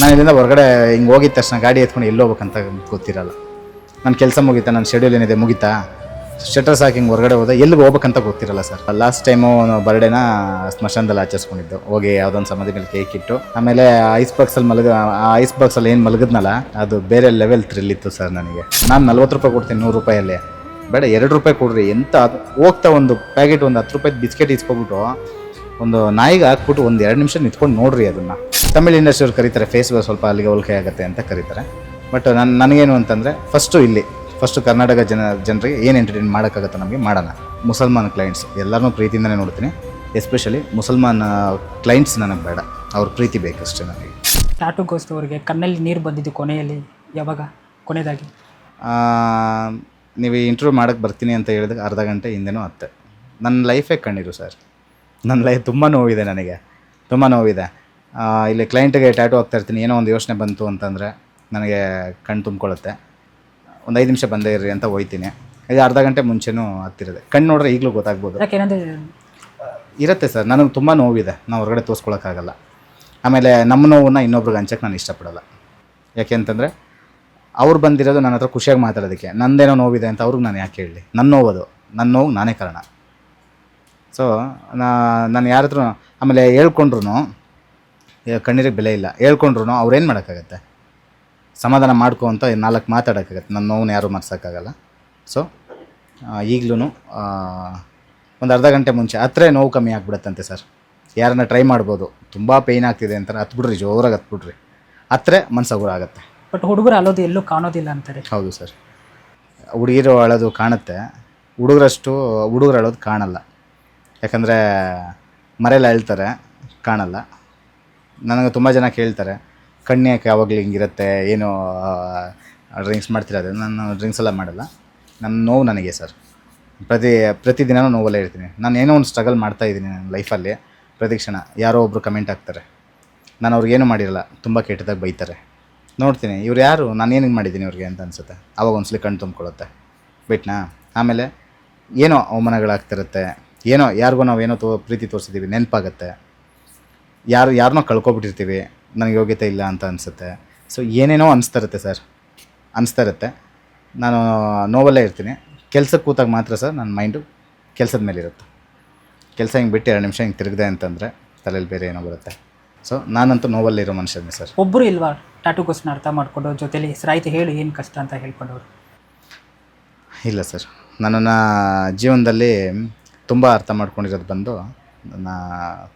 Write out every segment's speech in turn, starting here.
ನಾನು ಇಲ್ಲಿಂದ ಹೊರಗಡೆ ಹಿಂಗೆ ಹೋಗಿದ ತಕ್ಷಣ ಗಾಡಿ ಎತ್ಕೊಂಡು ಎಲ್ಲಿ ಹೋಗ್ಬೇಕಂತ ಗೊತ್ತಿರಲ್ಲ. ನನ್ನ ಕೆಲಸ ಮುಗೀತಾ ನನ್ನ ಶೆಡ್ಯೂಲ್ ಏನಿದೆ ಮುಗೀತಾ? ಶಟರ್ಸ್ ಹಾಕಿ ಹಿಂಗೆ ಹೊರಗಡೆ ಹೋದ, ಎಲ್ಲಿಗೆ ಹೋಗ್ಬೇಕಂತ ಗೊತ್ತಿರಲ್ಲ ಸರ್ ಲಾಸ್ಟ್ ಟೈಮು ಬರ್ಡೇನ ಸ್ಮಶಾನದಲ್ಲಿ ಆಚರಿಸ್ಕೊಂಡಿದ್ದು. ಹೋಗಿ ಯಾವುದೊಂದು ಸಮಾಧಿ ಮೇಲೆ ಕೇಕ್ ಇಟ್ಟು, ಆಮೇಲೆ ಐಸ್ ಬಾಕ್ಸಲ್ಲಿ ಮಲಗ, ಆ ಐಸ್ ಬಾಕ್ಸಲ್ಲಿ ಏನು ಮಲಗಿದ್ನಲ್ಲ, ಅದು ಬೇರೆ ಲೆವೆಲ್ ಥ್ರಿಲ್ ಇತ್ತು ಸರ್ ನನಗೆ. ನಾನು ನಲ್ವತ್ತು ರೂಪಾಯಿ ಕೊಡ್ತೀನಿ ನೂರು ರೂಪಾಯಲ್ಲಿ. ಬೇಡ, ಎರಡು ರೂಪಾಯಿ ಕೊಡ್ರಿ, ಎಂತ ಹೋಗ್ತಾ ಒಂದು ಪ್ಯಾಕೆಟ್ ಒಂದು ಹತ್ತು ರೂಪಾಯಿ ಬಿಸ್ಕೆಟ್ ಇಸ್ಕೊಬಿಟ್ಟು ಒಂದು ನಾಯಿಗೆ ಹಾಕ್ಬಿಟ್ಟು ಒಂದು ಎರಡು ನಿಮಿಷ ನಿಂತ್ಕೊಂಡು ನೋಡ್ರಿ ಅದನ್ನು. ತಮಿಳ್ ಇಂಡಸ್ಟ್ರಿಯವ್ರು ಕರೀತಾರೆ ಫೇಸ್ ಸ್ವಲ್ಪ ಅಲ್ಲಿಗೆ ಹೋಲಿಕೆ ಆಗುತ್ತೆ ಅಂತ ಕರೀತಾರೆ. ಬಟ್ ನನ್ನ ನನಗೇನು ಅಂತಂದರೆ ಫಸ್ಟು ಇಲ್ಲಿ ಫಸ್ಟು ಕರ್ನಾಟಕ ಜನ ಜನರಿಗೆ ಏನು ಎಂಟರ್ಟೈನ್ ಮಾಡೋಕ್ಕಾಗುತ್ತೆ ನಮಗೆ ಮಾಡೋಣ. ಮುಸಲ್ಮಾನ್ ಕ್ಲೈಂಟ್ಸ್ ಎಲ್ಲರನ್ನೂ ಪ್ರೀತಿಯಿಂದನೇ ನೋಡ್ತೀನಿ. ಎಸ್ಪೆಷಲಿ ಮುಸಲ್ಮಾನ್ ಕ್ಲೈಂಟ್ಸ್ ನನಗೆ ಬೇಡ. ಅವ್ರ ಪ್ರೀತಿ ಬೇಕಷ್ಟೇ ನನಗೆ. ಟಾಟು ಗೋಸ್ಟ್ ಅವರಿಗೆ ಕಣ್ಣಲ್ಲಿ ನೀರು ಬಂದಿದ್ದು ಕೊನೆಯಲ್ಲಿ ಯಾವಾಗ? ಕೊನೆಯದಾಗಿ ನೀವು ಇಂಟರ್ವ್ಯೂ ಮಾಡೋಕ್ಕೆ ಬರ್ತೀನಿ ಅಂತ ಹೇಳಿದಾಗ ಅರ್ಧ ಗಂಟೆ ಹಿಂದೆನೂ ಅತ್ತೆ ನನ್ನ ಲೈಫೇ ಕಣ್ಣಿರು ಸರ್ ನನ್ನ ಲೈಫ್ ತುಂಬ ನೋವಿದೆ ನನಗೆ. ತುಂಬ ನೋವಿದೆ. ಇಲ್ಲಿ ಕ್ಲೈಂಟಿಗೆ ಟ್ಯಾಟು ಹಾಕ್ತಾ ಇರ್ತೀನಿ. ಏನೋ ಒಂದು ಯೋಚನೆ ಬಂತು ಅಂತಂದರೆ ನನಗೆ ಕಣ್ಣು ತುಂಬ್ಕೊಳ್ಳುತ್ತೆ. ಒಂದು ಐದು ನಿಮಿಷ ಬಂದೇ ಇರ್ರಿ ಅಂತ ಹೋಯ್ತೀನಿ. ಇದು ಅರ್ಧ ಗಂಟೆ ಮುಂಚೆನೂ ಹತ್ತಿರದೆ ಕಣ್ಣು ನೋಡ್ರೆ ಈಗಲೂ ಗೊತ್ತಾಗ್ಬೋದು. ಇರುತ್ತೆ ಸರ್. ನನಗೆ ತುಂಬ ನೋವಿದೆ. ನಾವು ಹೊರಗಡೆ ತೋರಿಸ್ಕೊಳಕ್ಕಾಗಲ್ಲ. ಆಮೇಲೆ ನಮ್ಮ ನೋವನ್ನ ಇನ್ನೊಬ್ರಿಗೆ ಹಂಚಕ್ಕೆ ನಾನು ಇಷ್ಟಪಡಲ್ಲ. ಯಾಕೆ ಅಂತಂದರೆ ಅವ್ರು ಬಂದಿರೋದು ನನ್ನ ಹತ್ರ ಖುಷಿಯಾಗಿ ಮಾತಾಡೋದಕ್ಕೆ. ನಂದೇನೋ ನೋವಿದೆ ಅಂತ ಅವ್ರಿಗೆ ನಾನು ಯಾಕೆ ಹೇಳಿ ನನ್ನ ನೋವದು. ನನ್ನ ನೋವು ನಾನೇ ಕಾರಣ. ಸೊ ನಾ ನಾನು ಯಾರ ಹತ್ರ ಆಮೇಲೆ ಹೇಳ್ಕೊಂಡ್ರು ಕಣ್ಣೀರಿಗೆ ಬೆಲೆ ಇಲ್ಲ. ಹೇಳ್ಕೊಂಡ್ರು ಅವ್ರೇನು ಮಾಡೋಕ್ಕಾಗತ್ತೆ? ಸಮಾಧಾನ ಮಾಡ್ಕೊ ಅಂತ ನಾಲ್ಕು ಮಾತಾಡೋಕ್ಕಾಗತ್ತೆ. ನನ್ನ ನೋವನ್ನ ಯಾರೂ ಮರ್ಸೋಕ್ಕಾಗಲ್ಲ ಸೊ ಈಗಲೂ ಒಂದು ಅರ್ಧ ಗಂಟೆ ಮುಂಚೆ ಹತ್ರ ನೋವು ಕಮ್ಮಿ ಆಗಿಬಿಡತ್ತಂತೆ ಸರ್. ಯಾರನ್ನ ಟ್ರೈ ಮಾಡ್ಬೋದು. ತುಂಬ ಪೇಯ್ನ್ ಆಗ್ತಿದೆ ಅಂತಾರೆ. ಹತ್ಬಿಡ್ರಿ ಜೋರಾಗಿ ಹತ್ಬಿಡ್ರಿ. ಹತ್ರ ಮನ್ಸು ಆಗುತ್ತೆ. ಬಟ್ ಹುಡುಗರು ಅಲ್ಲೋದು ಎಲ್ಲೂ ಕಾಣೋದಿಲ್ಲ ಅಂತಾರೆ. ಹೌದು ಸರ್. ಹುಡುಗಿರು ಅಳೋದು ಕಾಣುತ್ತೆ. ಹುಡುಗರಷ್ಟು ಹುಡುಗರು ಅಳೋದು ಕಾಣಲ್ಲ. ಯಾಕಂದರೆ ಮರೆಯಲ್ಲ ಹೇಳ್ತಾರೆ, ಕಾಣಲ್ಲ. ನನಗೆ ತುಂಬ ಜನ ಕೇಳ್ತಾರೆ ಕಣ್ಣು ಯಾಕೆ ಯಾವಾಗಲೂ ಹಿಂಗಿರುತ್ತೆ, ಏನು ಡ್ರಿಂಕ್ಸ್ ಮಾಡ್ತಿರೋದು ನಾನು ಡ್ರಿಂಕ್ಸ್ ಎಲ್ಲ ಮಾಡಲ್ಲ. ನನ್ನ ನೋವು ನನಗೆ ಸರ್. ಪ್ರತಿ ಪ್ರತಿದಿನವೂ ನೋವಲ್ಲೇ ಇರ್ತೀನಿ. ನಾನು ಏನೋ ಒಂದು ಸ್ಟ್ರಗಲ್ ಮಾಡ್ತಾ ಇದ್ದೀನಿ ನನ್ನ ಲೈಫಲ್ಲಿ ಪ್ರತಿ ಕ್ಷಣ ಯಾರೋ ಒಬ್ಬರು ಕಮೆಂಟ್ ಹಾಕ್ತಾರೆ. ನಾನು ಅವ್ರಿಗೇನು ಮಾಡಿರಲ್ಲ, ತುಂಬ ಕೆಟ್ಟದಾಗ ಬೈತಾರೆ. ನೋಡ್ತೀನಿ, ಇವ್ರು ಯಾರು? ನಾನು ಏನೇನು ಮಾಡಿದ್ದೀನಿ ಇವ್ರಿಗೆ ಅಂತ ಅನ್ಸುತ್ತೆ. ಆವಾಗ ಒಂದ್ಸಲಿ ಕಣ್ಣು ತುಂಬಿಕೊಳ್ಳುತ್ತೆ. ಬಿಟ್ನಾ? ಆಮೇಲೆ ಏನೋ ಅವಮಾನಗಳಾಗ್ತಿರುತ್ತೆ ಏನೋ ಯಾರಿಗೋ ನಾವು ಏನೋ ತೋ ಪ್ರೀತಿ ತೋರಿಸಿದ್ದೀವಿ ನೆನಪಾಗತ್ತೆ. ಯಾರು ಯಾರನ್ನೋ ಕಳ್ಕೊಬಿಟ್ಟಿರ್ತೀವಿ ನನಗೆ ಯೋಗ್ಯತೆ ಇಲ್ಲ ಅಂತ ಅನಿಸುತ್ತೆ. ಸೊ ಏನೇನೋ ಅನಿಸ್ತಾ ಇರುತ್ತೆ ಸರ್. ಅನಿಸ್ತಾ ಇರುತ್ತೆ ನಾನು ನೋವಲ್ಲೇ ಇರ್ತೀನಿ. ಕೆಲ್ಸಕ್ಕೆ ಕೂತಾಗ ಮಾತ್ರ ಸರ್ ನನ್ನ ಮೈಂಡು ಕೆಲಸದ ಮೇಲೆ ಇರುತ್ತೆ ಕೆಲಸ ಹಿಂಗೆ ಬಿಟ್ಟು ಎರಡು ನಿಮಿಷ ಹಿಂಗೆ ತಿರುಗಿದೆ ಅಂತಂದರೆ ತಲೆಯಲ್ಲಿ ಬೇರೆ ಏನೋ ಬರುತ್ತೆ. ಸೊ ನಾನಂತೂ ನೋವಲ್ಲಿರೋ ಮನುಷ್ಯನೇ ಸರ್. ಒಬ್ಬರು ಇಲ್ವಾ? ಟಾಟೂ ಗೋಸ್ಟ್ನ ಅರ್ಥ ಮಾಡಿಕೊಂಡು ಜೊತೆಲಿ ಹೆಸರಾಯ್ತು ಹೇಳಿ ಏನು ಕಷ್ಟ ಅಂತ ಹೇಳ್ಕೊಂಡವ್ರು. ಇಲ್ಲ ಸರ್. ನನ್ನನ್ನು ಜೀವನದಲ್ಲಿ ತುಂಬ ಅರ್ಥ ಮಾಡ್ಕೊಂಡಿರೋದು ಬಂದು ನನ್ನ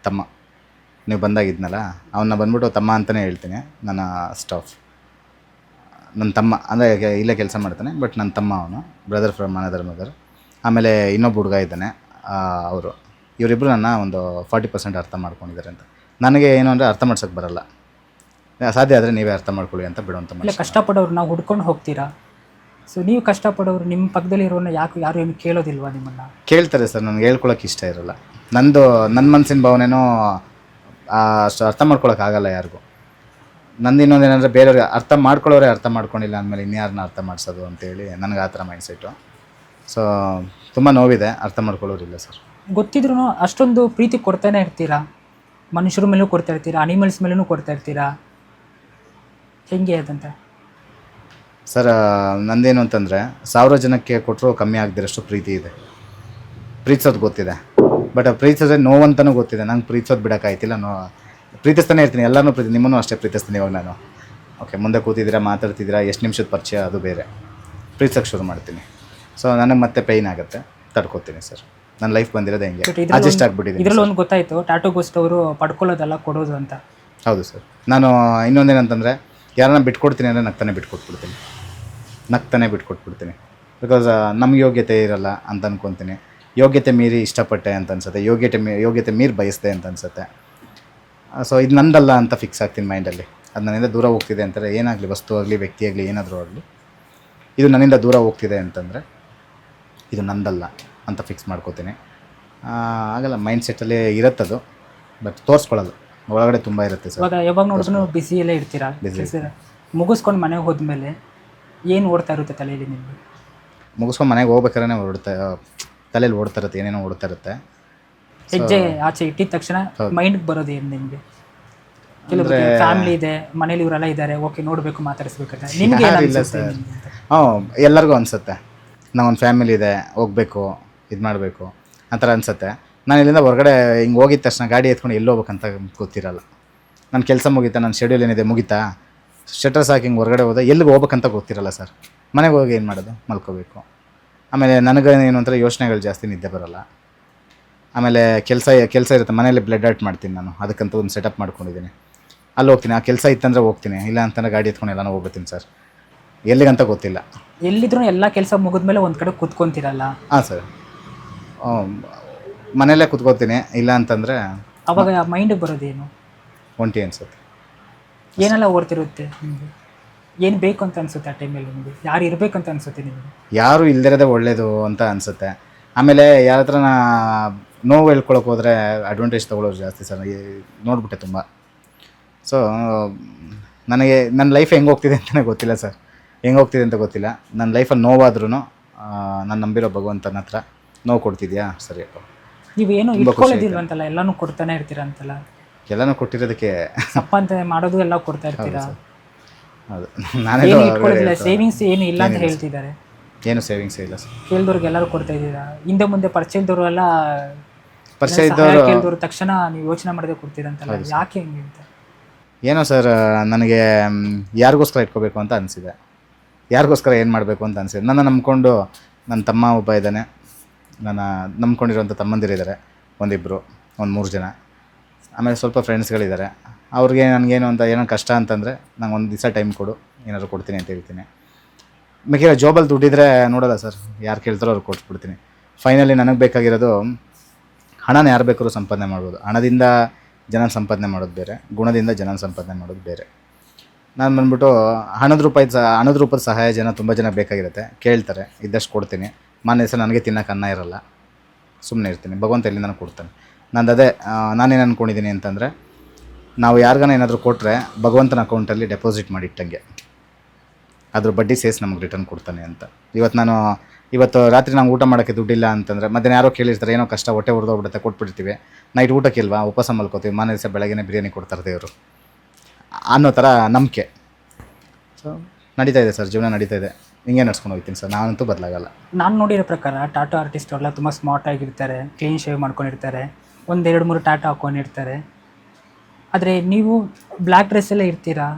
ತಮ್ಮ. ನೀವು ಬಂದಾಗಿದ್ನಲ್ಲ ಅವನ್ನ ಬಂದ್ಬಿಟ್ಟು ತಮ್ಮ ಅಂತಲೇ ಹೇಳ್ತೀನಿ, ನನ್ನ ಸ್ಟಾಫ್ ನನ್ನ ತಮ್ಮ, ಅಂದರೆ ಇಲ್ಲೇ ಕೆಲಸ ಮಾಡ್ತಾನೆ ಬಟ್ ನನ್ನ ತಮ್ಮ ಅವನು ಬ್ರದರ್ ಫ್ರಮ್ ಅನದರ್ ಮದರ್ ಆಮೇಲೆ ಇನ್ನೊಬ್ಬ ಹುಡುಗ ಇದ್ದಾನೆ ಅವರು. ಇವರಿಬ್ಬರು ನನ್ನ ಒಂದು ಫಾರ್ಟಿ ಪರ್ಸೆಂಟ್ ಅರ್ಥ ಮಾಡ್ಕೊಂಡಿದ್ದಾರೆ ಅಂತ. ನನಗೆ ಏನು ಅಂದರೆ ಅರ್ಥ ಮಾಡ್ಸೋಕ್ಕೆ ಬರಲ್ಲ. ಸಾಧ್ಯ ಆದರೆ ನೀವೇ ಅರ್ಥ ಮಾಡ್ಕೊಳ್ಳಿ ಅಂತ ಬಿಡುವಂಥ ಕಷ್ಟಪಡೋರು, ನಾವು ಹುಡ್ಕೊಂಡು ಹೋಗ್ತೀರಾ? ಸೊ ನೀವು ಕಷ್ಟಪಡೋರು ನಿಮ್ಮ ಪಕ್ಕದಲ್ಲಿ ಇರೋನ್ನ ಯಾಕೆ ಯಾರು ಏನು ಕೇಳೋದಿಲ್ವಾ ನಿಮ್ಮನ್ನು? ಕೇಳ್ತಾರೆ ಸರ್ ನನಗೆ ಹೇಳ್ಕೊಳಕ್ಕೆ ಇಷ್ಟ ಇರಲ್ಲ. ನಂದು ನನ್ನ ಮನಸ್ಸಿನ ಭಾವನೆನೂ ಆ, ಅಷ್ಟು ಅರ್ಥ ಮಾಡ್ಕೊಳಕ್ಕಾಗಲ್ಲ ಯಾರಿಗೂ. ನಂದು ಏನಂದ್ರೆ ಬೇರೆಯವ್ರಿಗೆ ಅರ್ಥ ಮಾಡ್ಕೊಳ್ಳೋರೆ ಅರ್ಥ ಮಾಡ್ಕೊಂಡಿಲ್ಲ ಅಂದಮೇಲೆ ಇನ್ಯಾರನ್ನ ಅರ್ಥ ಮಾಡಿಸೋದು ಅಂತೇಳಿ ನನಗೆ ಆ ಥರ ಮೈಂಡ್ಸೆಟ್ಟು ಸೊ ತುಂಬ ನೋವಿದೆ ಅರ್ಥ ಮಾಡ್ಕೊಳ್ಳೋರಿಲ್ಲ ಸರ್. ಗೊತ್ತಿದ್ರು ಅಷ್ಟೊಂದು ಪ್ರೀತಿ ಕೊಡ್ತಾನೆ ಇರ್ತೀರಾ? ಮನುಷ್ಯರ ಮೇಲೂ ಕೊಡ್ತಾ ಇರ್ತೀರಾ? ಅನಿಮಲ್ಸ್ ಮೇಲೂ ಕೊಡ್ತಾ ಇರ್ತೀರಾ? ಹೆಂಗೆ ಅದಂತ? ಸರ್ ನಂದೇನು ಅಂತಂದರೆ ಸಾವಿರ ಜನಕ್ಕೆ ಕೊಟ್ಟರು ಕಮ್ಮಿ ಆಗದಿರಷ್ಟು ಪ್ರೀತಿ ಇದೆ. ಪ್ರೀತಿಸೋದು ಗೊತ್ತಿದೆ. ಬಟ್ ಪ್ರೀತಿಸಿದ್ರೆ ನೋವಂತನೂ ಗೊತ್ತಿದೆ. ನಂಗೆ ಪ್ರೀತಿಸೋದು ಬಿಡೋಕ್ಕಾಯ್ತಿಲ್ಲ ನೋ ಪ್ರೀತಿಸ್ತಾನೆ ಇರ್ತೀನಿ. ಎಲ್ಲರೂ ಪ್ರೀತಿ ನಿಮ್ಮನ್ನು ಅಷ್ಟೇ ಪ್ರೀತಿಸ್ತೀನಿ ಇವಾಗ ನಾನು. ಓಕೆ ಮುಂದೆ ಕೂತಿದ್ದೀರಾ ಮಾತಾಡ್ತಿದ್ದೀರಾ ಎಷ್ಟು ನಿಮಿಷದ ಪರಿಚಯ ಅದು ಬೇರೆ. ಪ್ರೀತಿಸೋಕೆ ಶುರು ಮಾಡ್ತೀನಿ. ಸೊ ನನಗೆ ಮತ್ತೆ ಪೈನ್ ಆಗುತ್ತೆ. ತಡ್ಕೊತೀನಿ ಸರ್. ನನ್ನ ಲೈಫ್ ಬಂದಿರೋದು ಹೆಂಗೆ. ಅಡ್ಜಸ್ಟ್ ಆಗಿಬಿಟ್ಟಿದೆ ಇದರಲ್ಲಿ ಒಂದು ಗೊತ್ತಾಯಿತು. ಟಾಟೋ ಗೋಸ್ಟ್ ಅವರು ಪಡ್ಕೊಳ್ಳೋದಲ್ಲ ಕೊಡೋದು ಅಂತ. ಹೌದು ಸರ್. ನಾನು ಇನ್ನೊಂದೇನಂತಂದರೆ ಯಾರನ್ನ ಬಿಟ್ಕೊಡ್ತೀನಿ ಅಂದರೆ ನಗ್ತಾನೆ ಬಿಟ್ಕೊಟ್ಬಿಡ್ತೀನಿ. ನಗ್ತಾನೆ ಬಿಟ್ಕೊಟ್ಬಿಡ್ತೀನಿ. ಬಿಕಾಸ್ ನಮ್ಮ ಯೋಗ್ಯತೆ ಇರಲ್ಲ ಅಂತ ಅನ್ಕೊತೀನಿ. ಯೋಗ್ಯತೆ ಮೀರಿ ಇಷ್ಟಪಟ್ಟೆ ಅಂತ ಅನ್ಸುತ್ತೆ. ಯೋಗ್ಯತೆ ಮೀ, ಯೋಗ್ಯತೆ ಮೀರಿ ಬಯಸ್ದೆ ಅಂತ ಅನ್ಸುತ್ತೆ. ಸೊ ಇದು ನಂದಲ್ಲ ಅಂತ ಫಿಕ್ಸ್ ಆಗ್ತೀನಿ ಮೈಂಡಲ್ಲಿ ಅದು ನನ್ನಿಂದ ದೂರ ಹೋಗ್ತಿದೆ ಅಂತಾರೆ ಏನಾಗಲಿ, ವಸ್ತು ಆಗಲಿ, ವ್ಯಕ್ತಿ ಆಗಲಿ, ಏನಾದರೂ ಆಗಲಿ, ಇದು ನನ್ನಿಂದ ದೂರ ಹೋಗ್ತಿದೆ ಅಂತಂದರೆ ಇದು ನಂದಲ್ಲ ಅಂತ ಫಿಕ್ಸ್ ಮಾಡ್ಕೋತೀನಿ. ಆಗಲ್ಲ ಮೈಂಡ್ ಸೆಟ್ಟಲ್ಲಿ ಇರುತ್ತದು ಬಟ್ ತೋರಿಸ್ಕೊಳ್ಳಲ್ಲ ಒಳಗಡೆ ತುಂಬಾ ಇರುತ್ತೆ ಸರ್. ಇವಾಗ ಯಾವಾಗ ನೋಡಿದ್ರು ಎಲ್ಲ ಇರ್ತೀರಾ? ಮುಗಿಸ್ಕೊಂಡು ಮನೆಗೆ ಹೋದ್ಮೇಲೆ ಏನು ಓಡ್ತಾ ಇರುತ್ತೆ ತಲೆಯಲ್ಲಿ ನಿಮಗೆ? ಮುಗಿಸ್ಕೊಂಡು ಮನೆಗೆ ಹೋಗ್ಬೇಕಾದ್ರೆ ಓಡ್ತಾ ತಲೆಯಲ್ಲಿ ಓಡ್ತಾ ಇರುತ್ತೆ ಏನೇನೋ ಓಡ್ತಾ ಇರುತ್ತೆ. ಹೆಜ್ಜೆ ಆಚೆ ಇಟ್ಟಿದ ತಕ್ಷಣ ಮೈಂಡ್ಗೆ ಬರೋದು ಏನು ನಿಮಗೆ? ಕೆಲವರು ಫ್ಯಾಮಿಲಿ ಇದೆ ಮನೇಲಿ ಇವರೆಲ್ಲ ಇದ್ದಾರೆ ಓಕೆ ನೋಡಬೇಕು ಮಾತಾಡಿಸ್ಬೇಕಂತ. ನಿಮ್ಗೆ ಇಲ್ಲ ಸರ್. ಹ್ಞೂ ಎಲ್ಲರಿಗೂ ಅನಿಸುತ್ತೆ. ನಾವೊಂದು ಫ್ಯಾಮಿಲಿ ಇದೆ ಹೋಗ್ಬೇಕು ಇದು ಮಾಡಬೇಕು ಆ ಥರ ಅನಿಸುತ್ತೆ. ನಾನು ಇಲ್ಲಿಂದ ಹೊರಗಡೆ ಹಿಂಗೆ ಹೋಗಿದ ತಕ್ಷಣ ಗಾಡಿ ಎತ್ಕೊಂಡು ಎಲ್ಲಿ ಹೋಗ್ಬೇಕಂತ ಗೊತ್ತಿರಲ್ಲ. ನನ್ನ ಕೆಲಸ ಮುಗೀತಾ ನನ್ನ ಶೆಡ್ಯೂಲ್ ಏನಿದೆ ಮುಗೀತಾ? ಶಟರ್ಸ್ ಹಾಕಿ ಹಿಂಗೆ ಹೊರಗಡೆ ಹೋದ ಎಲ್ಲಿಗೆ ಹೋಗ್ಬೇಕಂತ ಗೊತ್ತಿರಲ್ಲ ಸರ್. ಮನೆಗೆ ಹೋಗಿ ಏನು ಮಾಡೋದು? ಮಲ್ಕೋಬೇಕು. ಆಮೇಲೆ ನನಗೆ ಏನು ಒಂಥರ ಯೋಚನೆಗಳು ಜಾಸ್ತಿ ನಿದ್ದೆ ಬರಲ್ಲ. ಆಮೇಲೆ ಕೆಲಸ ಕೆಲಸ ಇರುತ್ತೆ ಮನೇಲಿ ಬ್ಲಡ್ ಆರ್ಟ್ ಮಾಡ್ತೀನಿ ನಾನು. ಅದಕ್ಕಂತ ಒಂದು ಸೆಟಪ್ ಮಾಡ್ಕೊಂಡಿದ್ದೀನಿ. ಅಲ್ಲಿ ಹೋಗ್ತೀನಿ ಆ ಕೆಲಸ ಇತ್ತಂದ್ರೆ ಹೋಗ್ತೀನಿ. ಇಲ್ಲ ಅಂತಂದ್ರೆ ಗಾಡಿ ಎತ್ಕೊಂಡು ಎಲ್ಲಾನು ಹೋಗ್ಬಿಡ್ತೀನಿ ಸರ್. ಎಲ್ಲಿಗಂತ ಗೊತ್ತಿಲ್ಲ. ಎಲ್ಲಿದ್ರು ಎಲ್ಲ ಕೆಲಸ ಮುಗಿದ್ಮೇಲೆ ಒಂದು ಕಡೆ ಕೂತ್ಕೊಂತೀರಲ್ಲ. ಹಾಂ ಸರ್. ಮನೆಯಲ್ಲೇ ಕುತ್ಕೋತೀನಿ ಇಲ್ಲ ಅಂತಂದರೆ ಅವಾಗ ಮೈಂಡ್ ಬರೋದೇನು? ಒಂಟಿ ಅನ್ಸುತ್ತೆ. ಏನೆಲ್ಲ ಓಡ್ತಿರುತ್ತೆ ನಿಮಗೆ? ಏನು ಬೇಕು ಅಂತ ಅನ್ಸುತ್ತೆ ಆ ಟೈಮಲ್ಲಿ ನಿಮಗೆ? ಯಾರು ಇರಬೇಕು ಅಂತ ಅನ್ಸುತ್ತೆ ನಿಮಗೆ? ಯಾರು ಇಲ್ದಿರೋದೇ ಒಳ್ಳೇದು ಅಂತ ಅನಿಸುತ್ತೆ. ಆಮೇಲೆ ಯಾರ ಹತ್ರ ನಾ ನೋವು ಹೇಳ್ಕೊಳಕ್ಕೆ ಹೋದರೆ ಅಡ್ವಾಂಟೇಜ್ ತೊಗೊಳೋರು ಜಾಸ್ತಿ ಸರ್ ನೋಡ್ಬಿಟ್ಟೆ ತುಂಬ. ಸೊ ನನಗೆ ನನ್ನ ಲೈಫ್ ಹೆಂಗೆ ಹೋಗ್ತಿದೆ ಅಂತಲೇ ಗೊತ್ತಿಲ್ಲ ಸರ್. ಹೆಂಗೆ ಹೋಗ್ತಿದೆ ಅಂತ ಗೊತ್ತಿಲ್ಲ. ನನ್ನ ಲೈಫಲ್ಲಿ ನೋವಾದ್ರೂ ನಾನು ನಂಬಿರೋ ಭಗವಂತನ ಹತ್ರ ನೋವು ಕೊಡ್ತಿದ್ಯಾ? ಸರಿ ಅಪ್ಪ. ನೀವೇನು ಏನು ಇಟ್ಕೊಳ್ಳೋದಿಲ್ವಂತಲ್ಲ ಎಲ್ಲಾನು ಕೊಡ್ತಾನೆ ಇರ್ತೀರ ಅಂತಲ್ಲ? ಎಲ್ಲಾನು ಕೊಟ್ಟಿರೋದಕ್ಕೆ ಸಪ್ಪ ಅಂತ ಮಾಡೋದು ಎಲ್ಲ ಕೊಡ್ತಾ ಇರ್ತೀರಾ? ಹೌದು ನಾನು ಏನು ಇಟ್ಕೊಳ್ಳೋದಿಲ್ಲ ಸೇವಿಂಗ್ಸ್ ಏನು ಇಲ್ಲ ಅಂತ ಹೇಳ್ತಿದ್ದಾರೆ. ಏನು ಸೇವಿಂಗ್ಸ್ ಇಲ್ಲ ಸರ್. ಕೇಳ್ದವ್ರಿಗೆ ಎಲ್ಲರೂ ಕೊಡ್ತಾ ಇದ್ದೀರಾ? ಹಿಂದೆ ಮುಂದೆ ಪರಿಚಯ ಇದ್ದವರು ಎಲ್ಲ ಪರಿಚಯ ಇದ್ದವರು ಕೇಳ್ದವ್ರು ತಕ್ಷಣ ನೀವು ಯೋಚನೆ ಮಾಡದೆ ಕೊಡ್ತೀರಂತಲ್ಲ ಯಾಕೆ ಹೆಂಗೆ ಅಂತ ಏನೋ ಸರ್ ನನಗೆ ಯಾರಿಗೋಸ್ಕರ ಇಟ್ಕೋಬೇಕು ಅಂತ ಅನಿಸಿದೆ. ಯಾರಿಗೋಸ್ಕರ ಏನು ಮಾಡಬೇಕು ಅಂತ ಅನಿಸಿದೆ. ನನ್ನ ನಂಬ್ಕೊಂಡು ನನ್ನ ತಮ್ಮ ಒಬ್ಬ ಇದ್ದಾನೆ. ನನ್ನ ನಂಬ್ಕೊಂಡಿರೋಂಥ ತಮ್ಮಂದಿರಿದ್ದಾರೆ ಒಂದಿಬ್ಬರು ಒಂದು ಮೂರು ಜನ. ಆಮೇಲೆ ಸ್ವಲ್ಪ ಫ್ರೆಂಡ್ಸ್ಗಳಿದ್ದಾರೆ ಅವ್ರಿಗೆ ನನಗೇನು ಅಂತ, ಏನೋ ಕಷ್ಟ ಅಂತಂದರೆ ನಂಗೆ ಒಂದು ದಿವಸ ಟೈಮ್ ಕೊಡು, ಏನಾದ್ರು ಕೊಡ್ತೀನಿ ಅಂತ ಹೇಳ್ತೀನಿ. ಮಿಕ್ಕಿರೋ ಜಾಬಲ್ಲಿ ದುಡ್ಡಿದ್ರೆ ನೋಡಲ್ಲ ಸರ್ ಯಾರು ಕೇಳ್ತಾರೋ ಅವ್ರು ಕೊಟ್ಬಿಡ್ತೀನಿ. ಫೈನಲಿ ನನಗೆ ಬೇಕಾಗಿರೋದು ಹಣನ ಯಾರು ಬೇಕಾದ್ರೂ ಸಂಪಾದನೆ ಮಾಡ್ಬೋದು. ಹಣದಿಂದ ಜನ ಸಂಪಾದನೆ ಮಾಡೋದು ಬೇರೆ, ಗುಣದಿಂದ ಜನ ಸಂಪಾದನೆ ಮಾಡೋದು ಬೇರೆ. ನಾನು ಬಂದ್ಬಿಟ್ಟು ಹಣದ ರೂಪಾಯಿ ಸಹ, ಹಣದ ರೂಪದ ಸಹಾಯ ಜನ ತುಂಬ ಜನ ಬೇಕಾಗಿರುತ್ತೆ, ಕೇಳ್ತಾರೆ, ಇದ್ದಷ್ಟು ಕೊಡ್ತೀನಿ. ಮಾನ್ಯ ದಿವಸ ನನಗೆ ತಿನ್ನೋಕೆ ಅನ್ನ ಇರಲ್ಲ. ಸುಮ್ಮನೆ ಇರ್ತೀನಿ. ಭಗವಂತ ಎಲ್ಲಿ ನನಗೆ ಕೊಡ್ತಾನೆ. ನಂದು ಅದೇ ನಾನೇನು ಅಂದ್ಕೊಂಡಿದ್ದೀನಿ ಅಂತಂದರೆ ನಾವು ಯಾರಿಗಾನ ಏನಾದರೂ ಕೊಟ್ಟರೆ ಭಗವಂತನ ಅಕೌಂಟಲ್ಲಿ ಡೆಪಾಸಿಟ್ ಮಾಡಿಟ್ಟಂಗೆ ಅದ್ರ ಬಡ್ಡಿ ಸೇಸ್ ನಮಗೆ ರಿಟರ್ನ್ ಕೊಡ್ತಾನೆ ಅಂತ. ಇವತ್ತು ನಾನು ಇವತ್ತು ರಾತ್ರಿ ನಾವು ಊಟ ಮಾಡೋಕ್ಕೆ ದುಡ್ಡಿಲ್ಲ ಅಂತಂದರೆ ಮಧ್ಯಾಹ್ನ ಯಾರೋ ಕೇಳಿರ್ತಾರೆ ಏನೋ ಕಷ್ಟ ಹೊಟ್ಟೆ ಹೊಡೆದೋಗ್ಬಿಡುತ್ತೆ ಕೊಟ್ಬಿಡ್ತೀವಿ. ನೈಟ್ ಊಟಕ್ಕಿಲ್ವಾ ಉಪವಾಸ ಮಲ್ಕೋತೀವಿ. ಮನೆ ದಿವಸ ಬೆಳಗ್ಗೆ ಬಿರಿಯಾನಿ ಕೊಡ್ತಾರೆ ದೇವರು. ಅನ್ನೋ ಥರ ನಂಬಿಕೆ. ಸೊ ನಡೀತಾ ಇದೆ ಸರ್. ಜೀವನ ನಡೀತಾ ಇದೆ. ಹಿಂಗೆ ನಡ್ಸ್ಕೊಂಡು ಹೋಗ್ತೀನಿ ಸರ್. ನಾನಂತೂ ಬದಲಾಗಲ್ಲ. ನಾನು ನೋಡಿರೋ ಪ್ರಕಾರ ಟಾಟಾ ಆರ್ಟಿಸ್ಟ್ ಎಲ್ಲ ತುಂಬ ಸ್ಮಾರ್ಟ್ ಆಗಿರ್ತಾರೆ ಕ್ಲೀನ್ ಶೇವ್ ಮಾಡ್ಕೊಂಡಿರ್ತಾರೆ ಒಂದೆರಡು ಮೂರು ಟಾಟಾ ಹಾಕೊಂಡಿರ್ತಾರೆ. ಆದರೆ ನೀವು ಬ್ಲ್ಯಾಕ್ ಡ್ರೆಸ್ಸಲ್ಲೇ ಇರ್ತೀರಾ?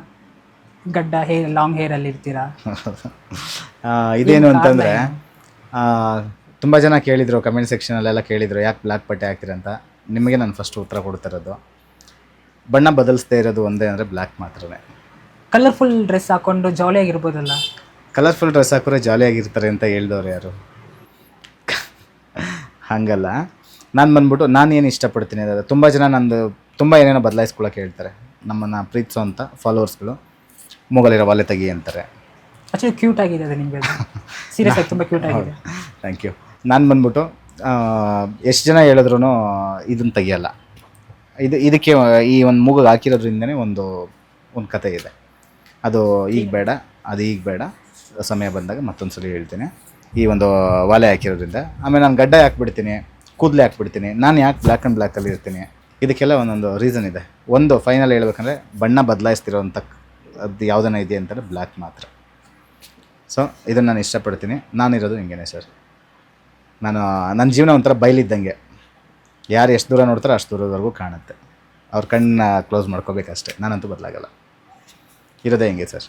ಗಡ್ಡ ಹೇರ್ ಲಾಂಗ್ ಹೇರಲ್ಲಿ ಇರ್ತೀರಾ? ಆ, ಇದೇನು ಅಂತಂದರೆ ತುಂಬ ಜನ ಕೇಳಿದರು ಕಮೆಂಟ್ ಸೆಕ್ಷನಲ್ಲೆಲ್ಲ ಕೇಳಿದರು ಯಾಕೆ ಬ್ಲ್ಯಾಕ್ ಪಟ್ಟೆ ಹಾಕ್ತೀರ ಅಂತ. ನಿಮಗೆ ನಾನು ಫಸ್ಟ್ ಉತ್ತರ ಕೊಡ್ತಿರೋದು. ಬಣ್ಣ ಬದಲಿಸ್ದೇ ಇರೋದು ಒಂದೇ ಅಂದರೆ ಬ್ಲ್ಯಾಕ್ ಮಾತ್ರನೇ. ಕಲರ್ಫುಲ್ ಡ್ರೆಸ್ ಹಾಕೊಂಡು ಜಾಲಿಯಾಗಿರ್ಬೋದಲ್ಲ ಕಲರ್ಫುಲ್ ಡ್ರೆಸ್ ಹಾಕಿದ್ರೆ ಜಾಲಿಯಾಗಿರ್ತಾರೆ ಅಂತ ಹೇಳ್ದವ್ರು ಯಾರು? ಹಾಗಲ್ಲ. ನಾನು ಬಂದ್ಬಿಟ್ಟು ನಾನು ಏನು ಇಷ್ಟಪಡ್ತೀನಿ ಅಂದರೆ ತುಂಬ ಜನ ನಂದು ತುಂಬ ಏನೇನೋ ಬದಲಾಯಿಸ್ಕೊಳಕ್ಕೆ ಹೇಳ್ತಾರೆ. ನಮ್ಮನ್ನು ಪ್ರೀತಿಸೋ ಅಂತ ಫಾಲೋವರ್ಸ್ಗಳು ಮೂಗಲಿರೋ ಒಲೆ ತೆಗಿ ಅಂತಾರೆ. ಕ್ಯೂಟ್ ಆಗಿದೆ ಅದು ನಿಮಗೆ ಸೀರಿಯಸ್ ಆಗಿ ತುಂಬ ಕ್ಯೂಟ್ ಆಗಿದೆ. ಥ್ಯಾಂಕ್ ಯು ನಾನು ಬಂದ್ಬಿಟ್ಟು ಎಷ್ಟು ಜನ ಹೇಳಿದ್ರು ಇದನ್ನು ತೆಗಿಯಲ್ಲ. ಇದು ಇದಕ್ಕೆ ಈ ಒಂದು ಮೂಗಿಗೆ ಹಾಕಿರೋದ್ರಿಂದನೇ ಒಂದು ಒಂದು ಕತೆ ಇದೆ. ಅದು ಈಗ ಬೇಡ ಅದು ಈಗ ಬೇಡ. ಸಮಯ ಬಂದಾಗ ಮತ್ತೊಂದು ಸಲ ಹೇಳ್ತೇನೆ. ಈ ಒಂದು ವಾಲೆ ಹಾಕಿರೋದ್ರಿಂದ. ಆಮೇಲೆ ನಾನು ಗಡ್ಡ ಹಾಕ್ಬಿಡ್ತೀನಿ, ಕೂದಲೇ ಹಾಕ್ಬಿಡ್ತೀನಿ, ನಾನು ಯಾಕೆ ಬ್ಲ್ಯಾಕ್ ಆ್ಯಂಡ್ ಬ್ಲ್ಯಾಕಲ್ಲಿ ಇರ್ತೀನಿ? ಇದಕ್ಕೆಲ್ಲ ಒಂದೊಂದು ರೀಸನ್ ಇದೆ. ಒಂದು ಫೈನಲ್ ಹೇಳ್ಬೇಕಂದ್ರೆ ಬಣ್ಣ ಬದಲಾಯಿಸ್ತಿರೋಂಥ ಅದು ಯಾವುದನ್ನ ಇದೆ ಅಂತಂದರೆ ಬ್ಲ್ಯಾಕ್ ಮಾತ್ರ. ಸೊ ಇದನ್ನು ನಾನು ಇಷ್ಟಪಡ್ತೀನಿ. ನಾನಿರೋದು ಹಿಂಗೇನೆ ಸರ್. ನಾನು ನನ್ನ ಜೀವನ ಒಂಥರ ಬಯಲಿದ್ದಂಗೆ ಯಾರು ಎಷ್ಟು ದೂರ ನೋಡ್ತಾರೋ ಅಷ್ಟು ದೂರದವರೆಗೂ ಕಾಣುತ್ತೆ. ಅವ್ರ ಕಣ್ಣನ್ನ ಕ್ಲೋಸ್ ಮಾಡ್ಕೋಬೇಕಷ್ಟೇ. ನಾನಂತೂ ಬದಲಾಗಲ್ಲ. ಇರೋದೇ ಹಿಂಗೆ ಸರ್.